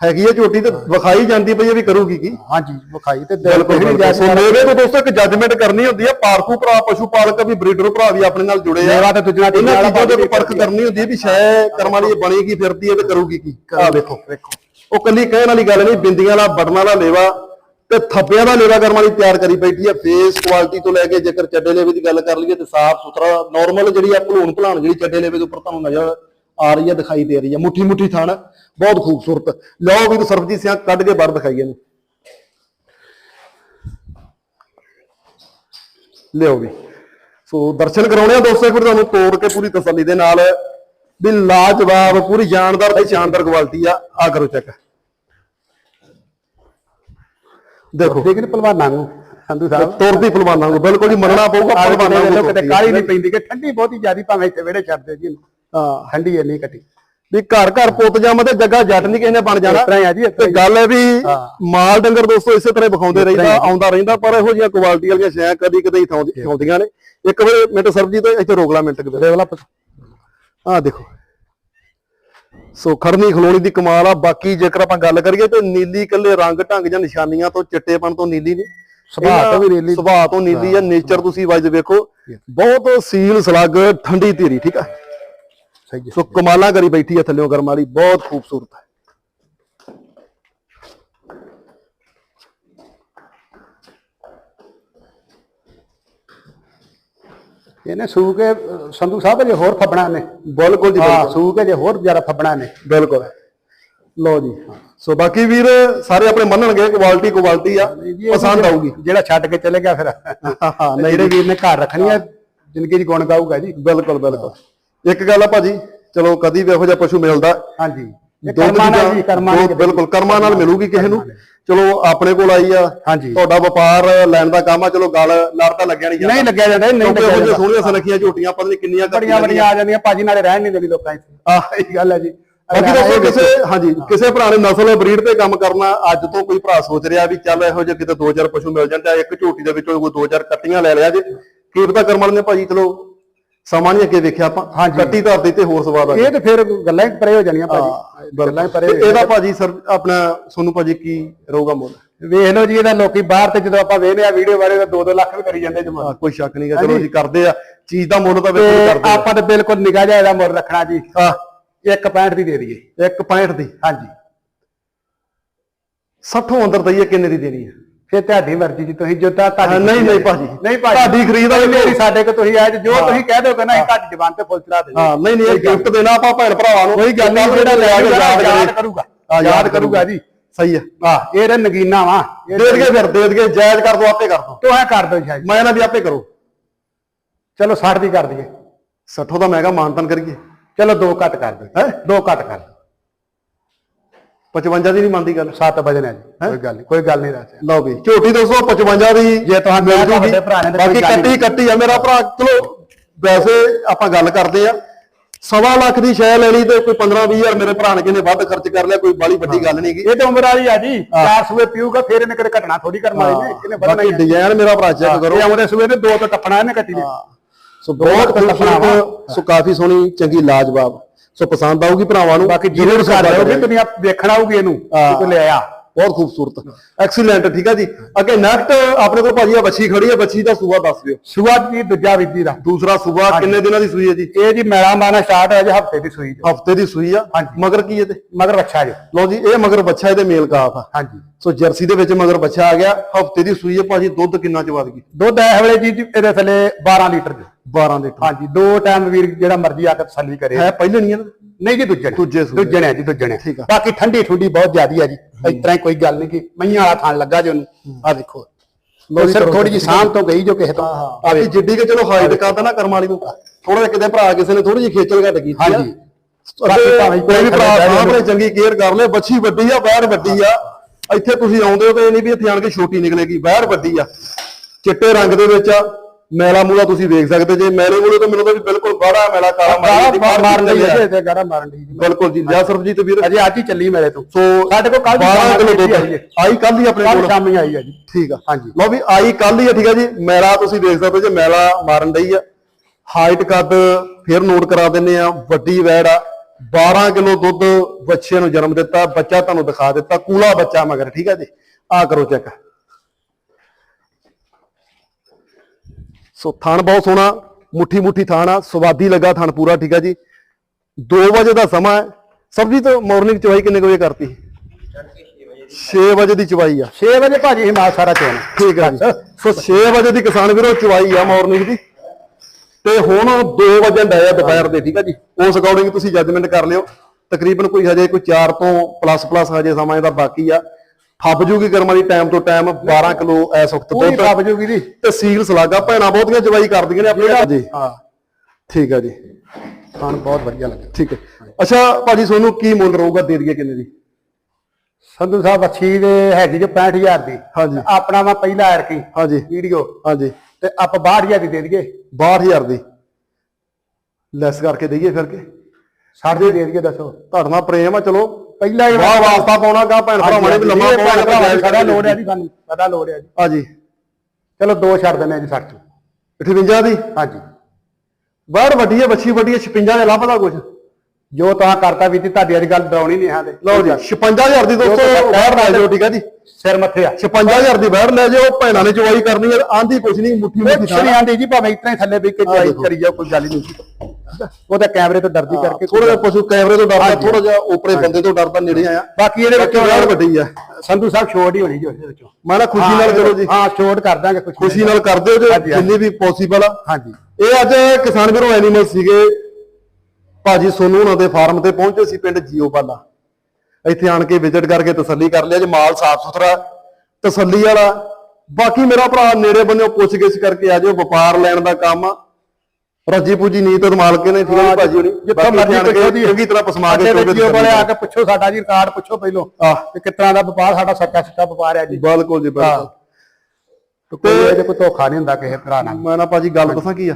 ਹੈਗੀ ਆ ਝੋਟੀ ਤੇ ਵਿਖਾਈ ਜਾਂਦੀ ਪਈ ਆ ਵੀ ਕਰੂਗੀ ਕੀ। ਹਾਂਜੀ ਵਿਖਾਈ ਤੇ ਬਿਲਕੁਲ ਨਹੀਂ ਬਿਲਕੁਲ। ਸੋ ਜੈਸਾ ਮੇਵੇ ਤੋਂ ਦੋਸਤੋ ਇੱਕ ਜੱਜਮੈਂਟ ਕਰਨੀ ਹੁੰਦੀ ਹੈ ਪਾਲਤੂ ਭਰਾ ਪਸ਼ੂ ਪਾਲਕ ਵੀ ਬਰੀਡਰ ਭਰਾ ਵੀ ਆਪਣੇ ਨਾਲ ਜੁੜੇ ਆ। ਮੇਵਾ ਤੇ ਦੂਜਣਾ ਇਹਨਾਂ ਵਾਲਾ ਚੀਜ਼ਾਂ ਕੋਈ ਪਰਖ ਕਰਨੀ ਹੁੰਦੀ ਹੈ ਵੀ ਸ਼ੈ ਕਰਮਾਂ ਲਈ ਬਣੇਗੀ ਫਿਰਦੀ ਹੈ ਤੇ ਕਰੂਗੀ ਕੀ। ਆ ਵੇਖੋ। ਉਹ ਕੱਲੀ ਕਹਿਣ ਵਾਲੀ ਗੱਲ ਨਹੀਂ ਬਿੰਦੀਆਂ ਵਾਲਾ ਬਟਨ ਵਾਲਾ ਲੇਵਾ ਤੇ ਥੱਪਿਆਂ ਦਾ ਲੇਵਾ ਕਰਨ ਵਾਲੀ ਤਿਆਰ ਕਰੀ ਬੈਠੀ ਹੈ। ਫੇਸ ਕੁਆਲਿਟੀ ਤੋਂ ਲੈ ਕੇ ਜੇਕਰ ਚੱਡੇ ਲੇਵੇ ਦੀ ਗੱਲ ਕਰ ਲਈਏ ਤੇ ਸਾਫ਼ ਸੁਥਰਾ ਨਾਰਮਲ ਜਿਹੜੀ ਆ ਭਲੂਣ ਭਲਾਣ ਜਿਹੜੀ ਚੱਡੇ ਲੇਵੇ ਦੇ ਉੱਪਰ ਤੁਹਾਨੂੰ ਨਜ਼ਰ ਆ ਰਹੀ ਹੈ, ਦਿਖਾਈ ਦੇ ਰਹੀ ਹੈ। ਮੁੱਠੀ ਮੁੱਠੀ ਥਾਣ, ਬਹੁਤ ਖੂਬਸੂਰਤ। ਲਓ ਵੀ ਸਰਬਜੀਤ ਸਿੰਘ ਕੱਢ ਕੇ ਬਾਹਰ ਦਿਖਾਈਏ ਨੂੰ ਲਿਓ ਵੀ। ਸੋ ਦਰਸ਼ਨ ਕਰਾਉਣੇ ਆ ਦੋਸਤੋ ਫਿਰ ਤੁਹਾਨੂੰ ਤੋੜ ਕੇ ਪੂਰੀ ਤਸੱਲੀ ਦੇ ਨਾਲ ਵੀ ਲਾਜਵਾਬ, ਪੂਰੀ ਜਾਨਦਾਰ ਤੇ ਸ਼ਾਨਦਾਰ ਕੁਆਲਿਟੀ ਆ। ਆ ਕਰੋ ਚੈੱਕ ਦੇਖੋ। ਦੇਖ। ਨੀ ਪਹਿਲਵਾਨਾਂ ਨੂੰ ਸੰਧੂ ਸਾਹਿਬ। ਤੁਰਦੀ ਪਹਿਲਵਾਨਾਂ ਨੂੰ ਬਿਲਕੁਲ ਹੀ ਮੰਨਣਾ ਪਊਗਾ ਪਹਿਲਵਾਨਾਂ ਨੂੰ। ਕਿਤੇ ਕਾਲੀ ਨਹੀਂ ਪੈਂਦੀ ਕਿ ਠੰਡੀ ਬਹੁਤੀ ਜ਼ਿਆਦੀ ਭਾਵੇਂ ਇੱਥੇ ਵਿਹੜੇ ਛੱਡਦੇ ਜੀ। ਹਾਂ। ਠੰਡੀ ਇੰਨੀ ਕੱਟੀ ਵੀ ਘਰ ਘਰ ਪੁੱਤ ਜਾਵਾਂ ਤੇ ਜੱਗਾ ਜੱਟ ਨਹੀਂ ਕਿਸੇ ਨੇ ਬਣ ਜਾਣਾ। ਇਸ ਤਰ੍ਹਾਂ ਹੀ ਆ ਜੀ, ਤੇ ਗੱਲ ਹੈ ਵੀ। ਮਾਲ ਡੰਗਰ ਦੋਸਤੋ ਇਸੇ ਤਰ੍ਹਾਂ ਹੀ ਵਿਖਾਉਂਦੇ ਰਹਿੰਦਾ ਆਉਂਦਾ ਰਹਿੰਦਾ ਪਰ ਇਹੋ ਜਿਹੀਆਂ ਕੁਆਲਿਟੀ ਵਾਲੀਆਂ ਸ਼ੈਆਂ ਕਦੀ ਕਦੇ ਹੀ ਥਾਉਂਦੀਆਂ ਨੇ। ਇੱਕ ਵਾਰ ਮਿੰਟ ਸਰਬਜੀਤ ਇੱਥੇ ਰੋਕ ਲਾ ਮਿੰਟ ਕਿਤੇ ਵਾਲਾ ਆ ਦੇਖੋ। ਸੋ ਖੜਨੀ ਖਲੋਣੀ ਦੀ ਕਮਾਲ ਆ। ਬਾਕੀ ਜੇਕਰ ਆਪਾਂ ਗੱਲ ਕਰੀਏ ਤੇ ਨੀਲੀ ਕੱਲੇ ਰੰਗ ਢੰਗ ਜਾਂ ਨਿਸ਼ਾਨੀਆਂ ਤੋਂ ਚਿੱਟੇਪਣ ਤੋਂ ਨੀਲੀ ਨਹੀਂ। ਸੁਭਾਅ ਤੋਂ ਵੀ ਨੀਲੀ। ਸੁਭਾਅ ਤੋਂ ਨੀਲੀ ਆ। ਨੇਚਰ ਤੁਸੀਂ ਵਾਈਜ਼ ਵੇਖੋ। ਬਹੁਤ ਸੀਲ ਸਲੱਗ ਠੰਡੀ ਧੀਰੀ ਠੀਕ ਆ? ਸੋ ਕਮਾਲਾਂ ਕਰੀ ਬੈਠੀ ਆ ਥੱਲਿਓਂ ਗਰਮ ਵਾਲੀ। ਬਹੁਤ ਖੂਬਸੂਰਤ ਹੈ ਇਹਨੇ ਸੂ ਕੇ ਸੰਧੂ ਸਾਹਿਬ ਜੇ ਹੋਰ ਫੱਬਣਾ ਨੇ ਬਿਲਕੁਲ ਜੀ ਹਾਂ। ਬਿਲਕੁਲ ਸੂ ਕੇ ਜੇ ਹੋਰ ਜ਼ਿਆਦਾ ਫੱਬਣਾ ਨੇ। ਬਿਲਕੁਲ। ਲਓ ਜੀ। ਸੋ ਬਾਕੀ ਵੀਰ ਸਾਰੇ ਆਪਣੇ ਮੰਨਣਗੇ ਕੁਆਲਿਟੀ ਕੁਆਲਿਟੀ ਆ ਪਸੰਦ ਆਊਗੀ। ਜਿਹੜਾ ਛੱਡ ਕੇ ਚਲੇ ਗਿਆ ਫਿਰ। ਹਾਂ ਜਿਹੜੇ ਵੀਰ ਨੇ ਘਰ ਰੱਖਣੀ ਹੈ ਜ਼ਿੰਦਗੀ ਦੀ ਗੁਣ ਗਾਊਗਾ ਜੀ। ਬਿਲਕੁਲ ਬਿਲਕੁਲ। ਇੱਕ ਗੱਲ ਆ ਭਾਜੀ ਚਲੋ ਕਦੀ ਵੀ ਇਹੋ ਜਿਹਾ ਪਸ਼ੂ ਮਿਲਦਾ ਹਾਂਜੀ। ਕਰਮਾਂ ਨਾਲ ਜੀ, ਕਰਮਾਂ ਨਾਲ ਬਿਲਕੁਲ ਕਰਮਾਂ ਨਾਲ ਮਿਲੂਗੀ ਕਿਸੇ ਨੂੰ। ਚਲੋ ਆਪਣੇ ਕੋਲ ਆਈ ਆ। ਹਾਂਜੀ। ਤੁਹਾਡਾ ਵਪਾਰ ਲੈਣ ਦਾ ਕੰਮ ਆ ਚਲੋ ਗੱਲ ਲੜ ਤਾਂ ਲੱਗਿਆ ਨਹੀਂ ਜਾਂਦਾ। ਨਹੀਂ ਲੱਗਿਆ ਜਾਂਦਾ ਨਹੀਂ ਲੱਗਿਆ ਜਾਂਦਾ। ਸੋਹਣੀਆਂ ਸੁਨੱਖੀਆਂ ਝੋਟੀਆਂ ਪਤਾ ਨਹੀਂ ਕਿੰਨੀਆਂ ਬੜੀਆਂ ਬੜੀਆਂ ਆ ਜਾਂਦੀਆਂ ਭਾਜੀ ਨਾਲੇ ਰਹਿਣ ਨਹੀਂ ਦੇਣੀ ਲੋਕਾਂ ਇੱਥੇ। ਆਹ ਇਹ ਗੱਲ ਹੈ ਜੀ। ਬਾਕੀ ਦੱਸੋ ਕਿਸੇ ਹਾਂਜੀ ਕਿਸੇ ਭਰਾ ਨੇ ਨਸਲ ਬਰੀਡ ਤੇ ਕੰਮ ਕਰਨਾ ਅੱਜ ਤੋਂ ਕੋਈ ਭਰਾ ਸੋਚ ਰਿਹਾ ਵੀ ਚੱਲ ਇਹੋ ਜਿਹੇ ਕਿਤੇ 2000 ਪਸ਼ੂ ਮਿਲ ਜਾਣ ਤੇ ਇੱਕ ਝੋਟੀ ਦੇ ਵਿੱਚੋਂ ਕੋਈ 2000 ਕੱਟੀਆਂ ਲੈ ਲਿਆ ਜੇ। ਕੀ ਪਤਾ ਕਰਮ ਵਾਲੇ ਨੇ ਭਾਜੀ ਚਲੋ ਸਮਾਂ ਨਹੀਂ ਅੱਗੇ ਵੇਖਿਆ ਆਪਾਂ। ਹਾਂਜੀ। ਕੱਟੀ ਧਰਤੀ ਤੇ ਹੋਰ ਸਵਾਦ ਆ ਇਹ ਤੇ ਫਿਰ ਗੱਲਾਂ ਹੀ ਪਰੇ ਹੋ ਜਾਣੀਆਂ ਭਾਜੀ। ਗੱਲਾਂ ਹੀ ਪਰੇ ਹੋ ਤੇ ਇਹਦਾ ਭਾਜੀ ਸਰ ਆਪਣਾ ਸੋਨੂੰ ਭਾਜੀ ਕੀ ਰਹੂਗਾ ਮੁੱਲ? ਵੇਖ ਲਓ ਜੀ ਇਹਦਾ ਲੋਕੀ ਬਾਹਰ ਤੇ ਜਦੋਂ ਆਪਾਂ ਵੇਖਦੇ ਆ ਵੀਡੀਓ ਬਾਰੇ ਤਾਂ 2-2 ਲੱਖ ਵੀ ਕਰੀ ਜਾਂਦੇ ਜਮਾ। ਹਾਂ, ਕੋਈ ਸ਼ੱਕ ਨਹੀਂਗਾ ਚਲੋ ਜੀ ਕਰਦੇ ਆ। ਚੀਜ਼ ਦਾ ਮੁੱਲ ਤਾਂ ਤੇ ਕਰਦੇ ਆ ਆਪਾਂ ਤਾਂ ਬਿਲਕੁਲ ਨਿਗਾਹ ਜਿਹਾ ਇਹਦਾ ਮੁੱਲ ਰੱਖਣਾ ਜੀ। ਹਾਂ। 1.65 ਦੀ ਦੇ ਦਈਏ। 1.65 ਦੀ। ਹਾਂਜੀ। 60 ਅੰਦਰ ਦਈਏ ਕਿੰਨੇ ਦੀ ਦੇਣੀ ਹੈ? ਫਿਰ ਤੁਹਾਡੀ ਮਰਜ਼ੀ ਜੀ ਤੁਸੀਂ ਜੋ ਤਾਂ ਹਾਂ, ਤੁਹਾਡੀ ਨਹੀਂ ਨਹੀਂ ਭਾਜੀ। ਨਹੀਂ ਭਾਜੀ ਤੁਹਾਡੀ ਖਰੀਦ ਵਾਲੀ ਮੇਰੀ ਸਾਡੇ ਕੋ ਤੁਸੀਂ ਆਏ ਜੇ ਤੁਸੀਂ ਕਹਿ ਦੋਗੇ ਨਾ ਅਸੀਂ ਘੱਟ ਜ਼ਬਾਨ ਤੇ ਫੁੱਲ ਚੜਾ ਦੇ ਹਾਂ ਨਹੀਂ ਨਹੀਂ ਇਹ ਗਿਫਟ ਦੇਣਾ ਆਪਾਂ ਭੈਣ ਭਰਾਵਾਂ ਨੂੰ। ਕੋਈ ਗੱਲ ਨਹੀਂ ਜਿਹੜਾ ਲੈ ਕੇ ਯਾਦ ਯਾਦ ਕਰੇ। ਕਰੂਗਾ ਯਾਦ ਕਰੂਗਾ। ਜੀ। ਸਹੀ ਹੈ। ਆਹ ਇਹ ਤਾਂ ਨਗੀਨਾ ਵਾ। ਦੇ ਦਈਏ ਫਿਰ ਦੇ ਦਈਏ। ਜਾਇਜ਼ ਕਰ ਦੋ ਆਪੇ ਕਰ ਦੋ। ਤੋ ਐ ਕਰ ਦੋ ਸ਼ਾਇਦ ਮੈਂ ਨਾ ਵੀ ਆਪੇ ਕਰੋ। ਚਲੋ 60 ਦੀ ਕਰ ਦਈਏ। 60 ਦਾ ਮਹਿੰਗਾ ਮਾਨਤਨ ਕਰੀਏ। ਚਲੋ ਦੋ ਘੱਟ ਕਰ ਦਿਓ। ਹੈ? ਦੋ ਘੱਟ ਕਰ 55 ਦੀ ਨਹੀਂ ਮੰਨਦੀ ਗੱਲ। 7 ਵਜੇ ਨੇ ਜੀ ਕੋਈ ਗੱਲ ਨਹੀਂ ਕੋਈ ਗੱਲ ਨਹੀਂ ਦੱਸਿਆ ਲਓ ਵੀ। ਝੋਟੀ 255 ਦੀ ਜੇ ਤੁਹਾਨੂੰ ਮਿਲ ਜੂਗੀ। ਬਾਕੀ ਕੱਟੀ ਕੱਟੀ ਆ ਮੇਰਾ ਭਰਾ। ਚਲੋ ਵੈਸੇ ਆਪਾਂ ਗੱਲ ਕਰਦੇ ਆ। ਸਵਾ ਲੱਖ ਦੀ ਸ਼ੈ ਲੈਣੀ ਤੇ ਕੋਈ 15 20000 ਮੇਰੇ ਭਰਾ ਨੇ ਕਿਨੇ ਵੱਧ ਖਰਚ ਕਰ ਲਿਆ ਕੋਈ ਬਾਲੀ ਵੱਡੀ ਗੱਲ ਨਹੀਂਗੀ ਇਹ ਤਾਂ ਉਮਰ ਵਾਲੀ ਆ ਜੀ। ਚਾਰ ਸੂਏ ਪੀਊਗਾ ਫਿਰ ਇਹਨੇ ਕਦੇ ਘਟਣਾ ਥੋੜੀ ਕਰਨ ਵਾਲੀ ਨੇ ਵਧਣਾ ਬਾਕੀ ਡਿਜ਼ਾਈਨ ਮੇਰਾ ਭਰਾ ਚੈੱਕ ਕਰੋ। ਇਹ ਆਉਂਦੇ ਸੂਏ ਤੇ ਦੋ ਤੋਂ ਟੱਪਣਾ ਇਹਨੇ ਕੱਟੀ ਨੇ। ਸੋ ਬਹੁਤ ਖੂਬਸੂਰਤ ਸੋ ਕਾਫੀ ਸੋਹਣੀ ਚੰਗੀ ਲਾਜਵਾਬ। ਸੋ ਪਸੰਦ ਆਊਗੀ ਭਰਾਵਾਂ ਨੂੰ ਬਾਕੀ ਜਰੂਰ ਕਰ ਲਿਓ ਦੁਨੀਆ ਵੇਖਣ ਆਊਗੀ ਇਹਨੂੰ ਕਿ ਲੈ ਆ ਬਹੁਤ ਖੂਬਸੂਰਤ। ਐਕਸੀਲੈਂਟ ਠੀਕ ਆ ਜੀ। ਅੱਗੇ ਨੈਕਸਟ ਆਪਣੇ ਕੋਲ ਭਾਜੀ ਆ ਬੱਚੀ ਖੜੀ ਆ ਬੱਚੀ ਦਾ ਸੂਆ ਦੱਸ ਦਿਓ। ਸੂਆ ਜੀ ਦੂਜਾ ਵਿੱਦੀ ਦਾ। ਦੂਸਰਾ ਸੂਆ ਕਿੰਨੇ ਦਿਨਾਂ ਦੀ ਸੂਈ ਹੈ ਜੀ? ਇਹ ਜੀ ਮੈਲਾ ਮਾਨਾ ਸਟਾਰਟ ਹੋਇਆ ਜੀ ਹਫ਼ਤੇ ਦੀ ਸੂਈ ਹਫ਼ਤੇ ਦੀ ਸੂਈ ਆ। ਮਗਰ ਕੀ ਇਹਦੇ? ਮਗਰ ਬੱਚਾ ਜੀ। ਲਓ ਜੀ ਇਹ ਮਗਰ ਬੱਚਾ ਇਹਦੇ ਮੇਲ ਕਾਫ ਆ। ਹਾਂਜੀ। ਸੋ ਜਰਸੀ ਦੇ ਵਿੱਚ ਮਗਰ ਬੱਚਾ ਆ ਗਿਆ ਹਫ਼ਤੇ ਦੀ ਸੂਈ ਹੈ ਭਾਜੀ ਦੁੱਧ ਕਿੰਨਾ ਚ ਵਧ ਗਈ? ਦੁੱਧ ਇਸ ਵੇਲੇ ਜੀ ਇਹਦੇ ਥੱਲੇ 12 ਲੀਟਰ ਜੀ 12 ਲੀਟਰ। ਹਾਂਜੀ ਦੋ ਟਾਈਮ ਵੀਰ ਜਿਹੜਾ ਮਰਜ਼ੀ ਆ ਕੇ ਤਸੱਲੀ ਕਰੇ। ਹੈ ਪਹਿਲੇ ਨਹੀਂ ਇਹਦਾ ਨਹੀਂ ਜੀ ਦੂਜੇ ਨੇ। ਦੂਜੇ ਸੂਏ। ਦੂਜੇ ਨੇ ਜੀ ਦੂਜੇ ਨੇ। ਠੀਕ ਆ। ਬਾਕੀ ਠੰਡੀ ਠੁੰਡੀ ਬਹੁਤ ਜ਼ਿਆਦੀ ਆ ਜੀ। ਇਸ ਤਰ੍ਹਾਂ ਹੀ ਕੋਈ ਗੱਲ ਨਹੀਂ ਕਿ ਮਈਆਂ ਵਾਲਾ ਥਾਣ ਲੱਗਾ ਜੀ ਉਹਨੂੰ। ਆ ਦੇਖੋ। ਲੋ ਸਿਰ ਥੋੜੀ ਜੀ ਸਾਂਭ ਤੋਂ ਗਈ ਜੋ ਕਿਸੇ ਤੋਂ। ਆ ਵੀ ਜਿੱਡੀ ਕਿ ਚਲੋ ਹਾਈਟ ਕਰਦਾ ਨਾ ਕਰਮ ਵਾਲੀ ਨੂੰ। ਥੋੜਾ ਜਿਹਾ ਕਿਤੇ ਭਰਾ ਕਿਸੇ ਨੇ ਥੋੜੀ ਜਿਹੀ ਖੇਚਲ ਘੱਟ ਕੀਤੀ ਆ। ਹਾਂਜੀ। ਬਾਕੀ ਭਾਵੇਂ ਕੋਈ ਵੀ ਭਰਾ ਸਾਹਮਣੇ ਚੰਗੀ ਕੇਅਰ ਕਰ ਲੈ ਬੱਚੀ ਵੱਡੀ ਆ ਬਾਹਰ ਵੱਡੀ ਆ। ਇੱਥੇ ਤੁਸੀਂ ਆਉਂਦੇ ਹੋ ਤੇ ਇਹ ਨਹੀਂ ਵੀ ਇੱਥੇ ਆਣ ਕੇ ਛੋਟੀ ਨਿਕਲੇਗੀ ਬਾਹਰ ਵੱਡੀ ਆ। ਚਿੱਟੇ ਰੰਗ ਦੇ ਵਿੱਚ ਆ ਮੈਲਾ ਮੂਲਾ ਤੁਸੀਂ ਵੇਖ ਸਕਦੇ ਜੇ। ਮੈਲੇ ਮੂਲੇ ਤਾਂ ਮੈਨੂੰ ਤਾਂ ਵੀ ਬਿਲਕੁਲ ਬਾਹਰਾ ਮੈਲਾ ਕਾਲਾ ਮਾਰਨ ਦੀ ਹੈ ਤੇ ਗਾੜਾ ਮਾਰਨ ਦੀ। ਬਿਲਕੁਲ ਜੀ। ਲਿਆ ਸਰਬਜੀਤ ਵੀਰ ਅਜੇ ਅੱਜ ਹੀ ਚੱਲੀ ਮੇਰੇ ਤੋਂ। ਸੋ ਸਾਡੇ ਕੋਲ ਕੱਲ 12 ਕਿਲੋ ਦੁੱਧ ਆਈ ਕੱਲ ਹੀ ਆਪਣੇ ਕੱਲ। ਸ਼ਾਮੀ ਆਈ ਹੈ ਜੀ। ਠੀਕ ਆ। ਹਾਂਜੀ। ਲਓ ਵੀ ਆਈ ਕੱਲ ਹੀ ਆ ਠੀਕ ਆ ਜੀ। ਮੈਲਾ ਤੁਸੀਂ ਦੇਖ ਸਕਦੇ ਜੇ ਮੈਲਾ ਮਾਰਨ ਡਈ ਆ। ਹਾਈਟ ਕੱਦ ਫਿਰ ਨੋਟ ਕਰਾ ਦਿੰਨੇ ਆ। ਵੱਡੀ ਵੈੜ ਆ। 12 ਕਿਲੋ ਦੁੱਧ ਬੱਚੇ ਨੂੰ ਜਨਮ ਦਿੱਤਾ ਬੱਚਾ ਤੁਹਾਨੂੰ ਦਿਖਾ ਦਿੱਤਾ ਕੂਲਾ ਬੱਚਾ ਮਗਰ ਠੀਕ ਆ ਜੀ? ਆ ਕਰੋ ਚੈੱਕ। ਸੋ ਥਣ ਬਹੁਤ ਸੋਹਣਾ ਮੁੱਠੀ ਮੁੱਠੀ ਥਣ ਆ ਸਵਾਦੀ ਲੱਗਾ ਥਣ ਪੂਰਾ ਠੀਕ ਆ ਜੀ? 2 ਵਜੇ ਦਾ ਸਮਾਂ ਹੈ। ਸਬਜ਼ੀ ਤੋਂ ਮਾਰਨਿੰਗ ਚਵਾਈ ਕਿੰਨੇ ਵਜੇ ਕਰਤੀ? 6 ਵਜੇ ਦੀ ਚਵਾਈ ਆ। 6 ਵਜੇ ਭਾਜੀ ਹਿਮਾਲ ਸਾਰਾ ਚੋਣ। ਠੀਕ ਹੈ ਜੀ। ਸੋ 6 ਵਜੇ ਦੀ ਕਿਸਾਨ ਵੀਰੋ ਚਵਾਈ ਆ ਮਾਰਨਿੰਗ ਦੀ। ਤੇ ਹੁਣ 2 ਵਜੇ ਡਾਇਆ ਦੁਪਹਿਰ ਦੇ ਠੀਕ ਹੈ ਜੀ। ਉਸ ਅਕੋਰਡਿੰਗ ਤੁਸੀਂ ਜੱਜਮੈਂਟ ਕਰ ਲਿਓ। ਤਕਰੀਬਨ ਕੋਈ ਹਜੇ ਕੋਈ 4 ਤੋਂ ਪਲੱਸ ਪਲੱਸ ਹਜੇ ਸਮਾਂ ਇਹਦਾ ਬਾਕੀ ਆ। ਫੱਬ ਜੂਗੀ ਕਰਮ ਵਾਲੀ ਟਾਈਮ ਤੋਂ ਟਾਈਮ 12 ਕਿਲੋ ਇਸ ਵਕਤ ਦੁੱਧ ਫੱਬ ਜੂਗੀ ਜੀ। ਤੇ ਸੀਲ ਸਲਾਗਾ ਭੈਣਾਂ ਬਹੁਤੀਆਂ ਚਵਾਈ ਕਰਦੀਆਂ ਨੇ ਆਪਣੇ ਜੀ ਹਾਂ। ਠੀਕ ਹੈ ਜੀ। ਖਾਣ ਬਹੁਤ ਵਧੀਆ ਲੱਗਾ। ਠੀਕ ਹੈ ਅੱਛਾ ਭਾਜੀ ਤੁਹਾਨੂੰ ਕੀ ਮੁੱਲ ਰਹੂਗਾ ਦੇ ਦਈਏ ਕਿੰਨੇ ਦੀ? ਸੰਧੂ ਸਾਹਿਬ ਅੱਛੀ ਦੇ ਹੈਗੀ ਜੋ 65000 ਦੀ। ਹਾਂਜੀ। ਆਪਣਾ ਵਾ ਪਹਿਲਾ ਐਰ ਕੀ ਹਾਂਜੀ। ਵੀਡੀਓ। ਹਾਂਜੀ। ਤੇ ਆਪਾਂ 62000 ਦੀ ਦੇ ਦਈਏ। 62000 ਦੀ। ਲੈਸ ਕਰਕੇ ਦਈਏ ਫਿਰ ਕੇ? 60 ਦੀ ਦਈਏ ਦੱਸੋ। ਤੁਹਾਡੇ ਪ੍ਰੇਮ ਆ ਚਲੋ। ਪਹਿਲਾ ਹੀ ਵਾਹ ਵਾਸਤਾ ਪਾਉਣਾ ਗਾ ਭੈਣ ਭਰਾਵਾਂ ਨੇ ਵੀ ਲੰਮਾ ਪਾਉਣਾ ਸਾਡਾ ਲੋੜ ਹੈ ਜੀ ਸਾਨੂੰ ਸਾਡਾ ਲੋੜ ਹੈ ਜੀ। ਆ ਜੀ। ਚਲੋ ਦੋ ਛੱਡ ਦਿੰਦੇ ਆ ਜੀ 60 ਚੋਂ 58 ਦੀ? ਹਾਂਜੀ। ਬਾਹਰ ਵੱਡੀ ਹੈ ਬੱਚੀ ਵੱਡੀ ਹੈ 56 ਦੇ ਲੱਭਦਾ ਕੁਝ ਜੋ ਤਾਂ ਕਰਤਾ ਵੀ ਜੀ ਤੁਹਾਡੀ ਅੱਜ ਗੱਲ ਡਰਾਉਣੀ ਨਹੀਂ ਹਾਂ ਤੇ। ਲਓ ਜੀ 56000 ਦੀ ਦੋਸਤੋ ਬਾਹਰ ਲੈ ਜਾਓ ਠੀਕ ਹੈ ਜੀ। ਸਿਰ ਮੱਥੇ ਆ। 56000 ਦੀ ਬਾਹਰ ਲੈ ਜਾਓ ਭੈਣਾਂ ਨੇ ਚਵਾਈ ਕਰਨੀ ਹੈ ਆਂਦੀ ਕੁਝ ਨਹੀਂ ਮੁੱਠੀ ਮੁੱਠੀ ਕੁਛ ਨਹੀਂ ਆਂਦੀ ਜੀ ਭਾਵੇਂ ਇਤਨਾ ਹੀ ਥੱਲੇ ਵੀ ਕੇ ਚਵਾਈ ਕਰੀ ਜਾਓ ਕੋਈ ਗੱਲ ਨਹੀਂ। ਉਹ ਤਾਂ ਕੈਮਰੇ ਤੋਂ ਡਰਦੀ ਕਰਕੇ ਥੋੜਾ ਜਿਹਾ ਪਸ਼ੂ ਕੈਮਰੇ ਤੋਂ ਡਰਦਾ ਥੋੜਾ ਜਿਹਾ ਉਪਰੇ ਬੰਦੇ ਤੋਂ ਡਰਦਾ ਨੇੜੇ ਆਇਆ। ਬਾਕੀ ਇਹਦੇ ਵਿੱਚੋਂ ਬਾਹਰ ਵੱਡੀ ਆ। ਸੰਧੂ ਸਾਹਿਬ ਛੋਟ ਹੀ ਹੋਣੀ ਜੀ ਉਹਦੇ ਵਿੱਚੋਂ। ਮੈਂ ਨਾ ਖੁਸ਼ੀ ਨਾਲ ਚਲੋ ਜੀ। ਹਾਂ ਛੋਟ ਕਰ ਦਾਂਗੇ ਕੁਛ ਖੁਸ਼ੀ ਨਾਲ ਕਰ ਦਿਓ। ਜਿੰਨੀ ਵੀ ਪੋਸੀਬਲ ਆ। ਹਾਂਜੀ। ਇਹ ਅੱਜ ਕਿਸਾਨ ਵੀਰੋ ਐਨੀਮਲ ਸੀਗੇ ਭਾਜੀ ਸੋਨੂ ਉਹਨਾਂ ਦੇ ਫਾਰਮ ਤੇ ਪਹੁੰਚੇ ਸੀ ਪਿੰਡ ਜੀਓਪਾਲਾ ਇੱਥੇ ਆਣ ਕੇ ਵਿਜ਼ਿਟ ਕਰਕੇ ਤਸੱਲੀ ਕਰ ਲਿਆ ਜੇ ਮਾਲ ਸਾਫ਼ ਸੁਥਰਾ ਤਸੱਲੀ ਵਾਲਾ। ਬਾਕੀ ਮੇਰਾ ਭਰਾ ਨੇੜੇ ਬੰਨਿਓ ਪੁੱਛ ਗਿੱਛ ਕਰਕੇ ਆ ਜਾਓ ਵਪਾਰ ਲੈਣ ਦਾ ਕੰਮ ਆ। ਰੱਜੀ ਪੂਜੀ ਨੀਤ ਮਾਲਕ ਨੇ ਠੀਕ ਹੈ ਭਾਜੀ? ਹੋਣੀ ਜਿੱਥੋਂ ਮਰਜ਼ੀ ਪੁੱਛੋ ਦੀ ਚੰਗੀ ਤਰ੍ਹਾਂ ਪਸਮਾ ਕੇ ਚੋਗੇ ਵੀਡੀਓ ਵਾਲੇ ਆ ਕੇ ਪੁੱਛੋ ਸਾਡਾ ਜੀ ਰਿਕਾਰਡ ਪੁੱਛੋ ਪਹਿਲੋਂ। ਕਿ ਤਰ੍ਹਾਂ ਦਾ ਵਪਾਰ ਸਾਡਾ ਸੱਚਾ ਸੁੱਚਾ ਵਪਾਰ ਹੈ ਜੀ। ਬਿਲਕੁਲ ਜੀ ਬਿਲਕੁਲ। ਤੇ ਕੋਈ ਧੋਖਾ ਨਹੀਂ ਹੁੰਦਾ ਕਿਸੇ ਭਰਾ ਨਾਲ। ਮੈਂ ਨਾ ਭਾਜੀ ਗੱਲ ਦੱਸਾਂ ਕੀ ਆ?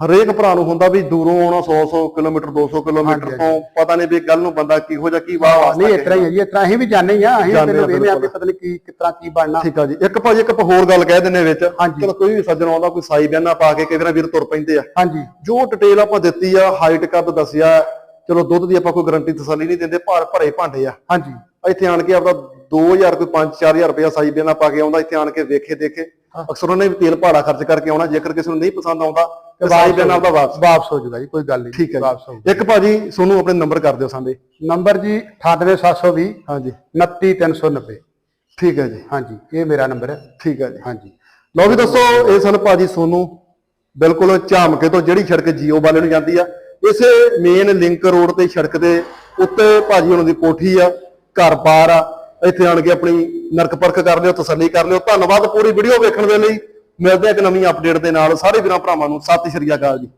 ਹਰੇਕ ਭਰਾ ਨੂੰ ਹੁੰਦਾ ਵੀ ਦੂਰੋਂ ਆਉਣਾ 100 100 ਕਿਲੋਮੀਟਰ 200 ਕਿਲੋਮੀਟਰ ਤੋਂ ਪਤਾ ਨਹੀਂ ਵੀ ਕੱਲ ਨੂੰ ਬੰਦਾ ਕਿਹੋ ਜਿਹਾ ਕੀ ਵਾਹ ਨਹੀਂ ਇਸ ਤਰ੍ਹਾਂ ਹੀ ਹੈ ਜੀ ਇਸ ਤਰ੍ਹਾਂ ਅਸੀਂ ਵੀ ਜਾਣਦੇ ਹੀ ਆ ਅਸੀਂ ਜਾਣਦੇ ਪਹਿਲਾਂ ਹਾਂ, ਵੇਖਦੇ ਆ ਕਿ ਬਿਲਕੁਲ। ਪਤਾ ਨਹੀਂ ਕੀ ਕਿਸ ਤਰ੍ਹਾਂ ਕੀ ਬਣਨਾ। ਠੀਕ ਆ ਜੀ ਇੱਕ ਭਾਜੀ ਇੱਕ ਹੋਰ ਗੱਲ ਕਹਿ ਦਿੰਨੇ ਵਿੱਚ। ਹਾਂਜੀ। ਚਲੋ ਕੋਈ ਵੀ ਸੱਜਣ ਆਉਂਦਾ ਕੋਈ ਸਾਈ ਬਿਆਨਾ ਪਾ ਕੇ ਕਿਹਦੇ ਨਾਲ ਵੀਰ ਤੁਰ ਪੈਂਦੇ ਆ। ਹਾਂਜੀ। ਜੋ ਡਿਟੇਲ ਆਪਾਂ ਦਿੱਤੀ ਆ ਹਾਈਟ ਕੱਦ ਦੱਸਿਆ ਚਲੋ ਦੁੱਧ ਦੀ ਆਪਾਂ ਕੋਈ ਗਾਰੰਟੀ ਤਸੱਲੀ ਨਹੀਂ ਦਿੰਦੇ ਭਾਰ ਭਰੇ ਭਾਂਡੇ ਆ। ਹਾਂਜੀ। ਇੱਥੇ ਆਣ ਕੇ ਆਪਦਾ 2000 ਕੋਈ 5-4000 ਰੁਪਇਆ ਸਾਈ ਬਿਆਨਾ ਪਾ ਕੇ ਆਉਂਦਾ ਇੱਥੇ ਆਣ ਕੇ ਵੇਖੇ ਦੇਖੇ ਅਕਸਰ ਉਹਨੇ ਵੀ ਤੇਲ ਭਾੜਾ ਖਰਚ ਕਰਕੇ ਆਉਣਾ ਜੇਕਰ ਕਿਸੇ ਨੂੰ ਨਹੀਂ ਪਸੰਦ ਆਉਂਦਾ ਤੇ ਸਾਈ ਬਿਆਨਾ ਆਪਦਾ ਵਾਪਸ ਵਾਪਸ ਹੋ ਜਾਊਗਾ ਜੀ ਕੋਈ ਗੱਲ ਨਹੀਂ ਠੀਕ ਹੈ ਵਾਪਸ ਹੋ ਇੱਕ ਭਾਜੀ ਸੋਨੂੰ ਆਪਣੇ ਨੰਬਰ ਕਰ ਦਿਓ ਸਾਂਦੇ ਨੰਬਰ ਜੀ 98720 ਹਾਂਜੀ। 29390 ਠੀਕ ਹੈ ਜੀ। ਹਾਂਜੀ ਇਹ ਮੇਰਾ ਨੰਬਰ ਹੈ। ਠੀਕ ਹੈ ਜੀ। ਹਾਂਜੀ। ਲਓ ਵੀ ਦੱਸੋ ਇਹ ਸਨ ਭਾਜੀ ਸੋਨੂੰ ਬਿਲਕੁਲ ਝਾਮਕੇ ਤੋਂ ਜਿਹੜੀ ਸੜਕ ਜੀਓ ਵਾਲੇ ਨੂੰ ਜਾਂਦੀ ਆ ਇਸੇ ਮੇਨ ਲਿੰਕ ਰੋਡ ਤੇ ਸੜਕ ਦੇ ਉੱਤੇ ਭਾਜੀ ਉਹਨਾਂ ਦੀ ਕੋਠੀ ਆ ਘਰ ਬਾਰ ਆ ਇੱਥੇ ਆਣ ਕੇ ਆਪਣੀ ਨਰਕ ਪਰਖ ਕਰ ਲਿਓ ਤਸੱਲੀ ਕਰ ਲਿਓ। ਧੰਨਵਾਦ ਪੂਰੀ ਵੀਡੀਓ ਵੇਖਣ ਦੇ ਲਈ। ਮਿਲਦੇ ਆ ਇੱਕ ਨਵੀਂ ਅਪਡੇਟ ਦੇ ਨਾਲ। ਸਾਰੇ ਵੀਰਾਂ ਭਰਾਵਾਂ ਨੂੰ ਸਤਿ ਸ਼੍ਰੀ ਅਕਾਲ ਜੀ।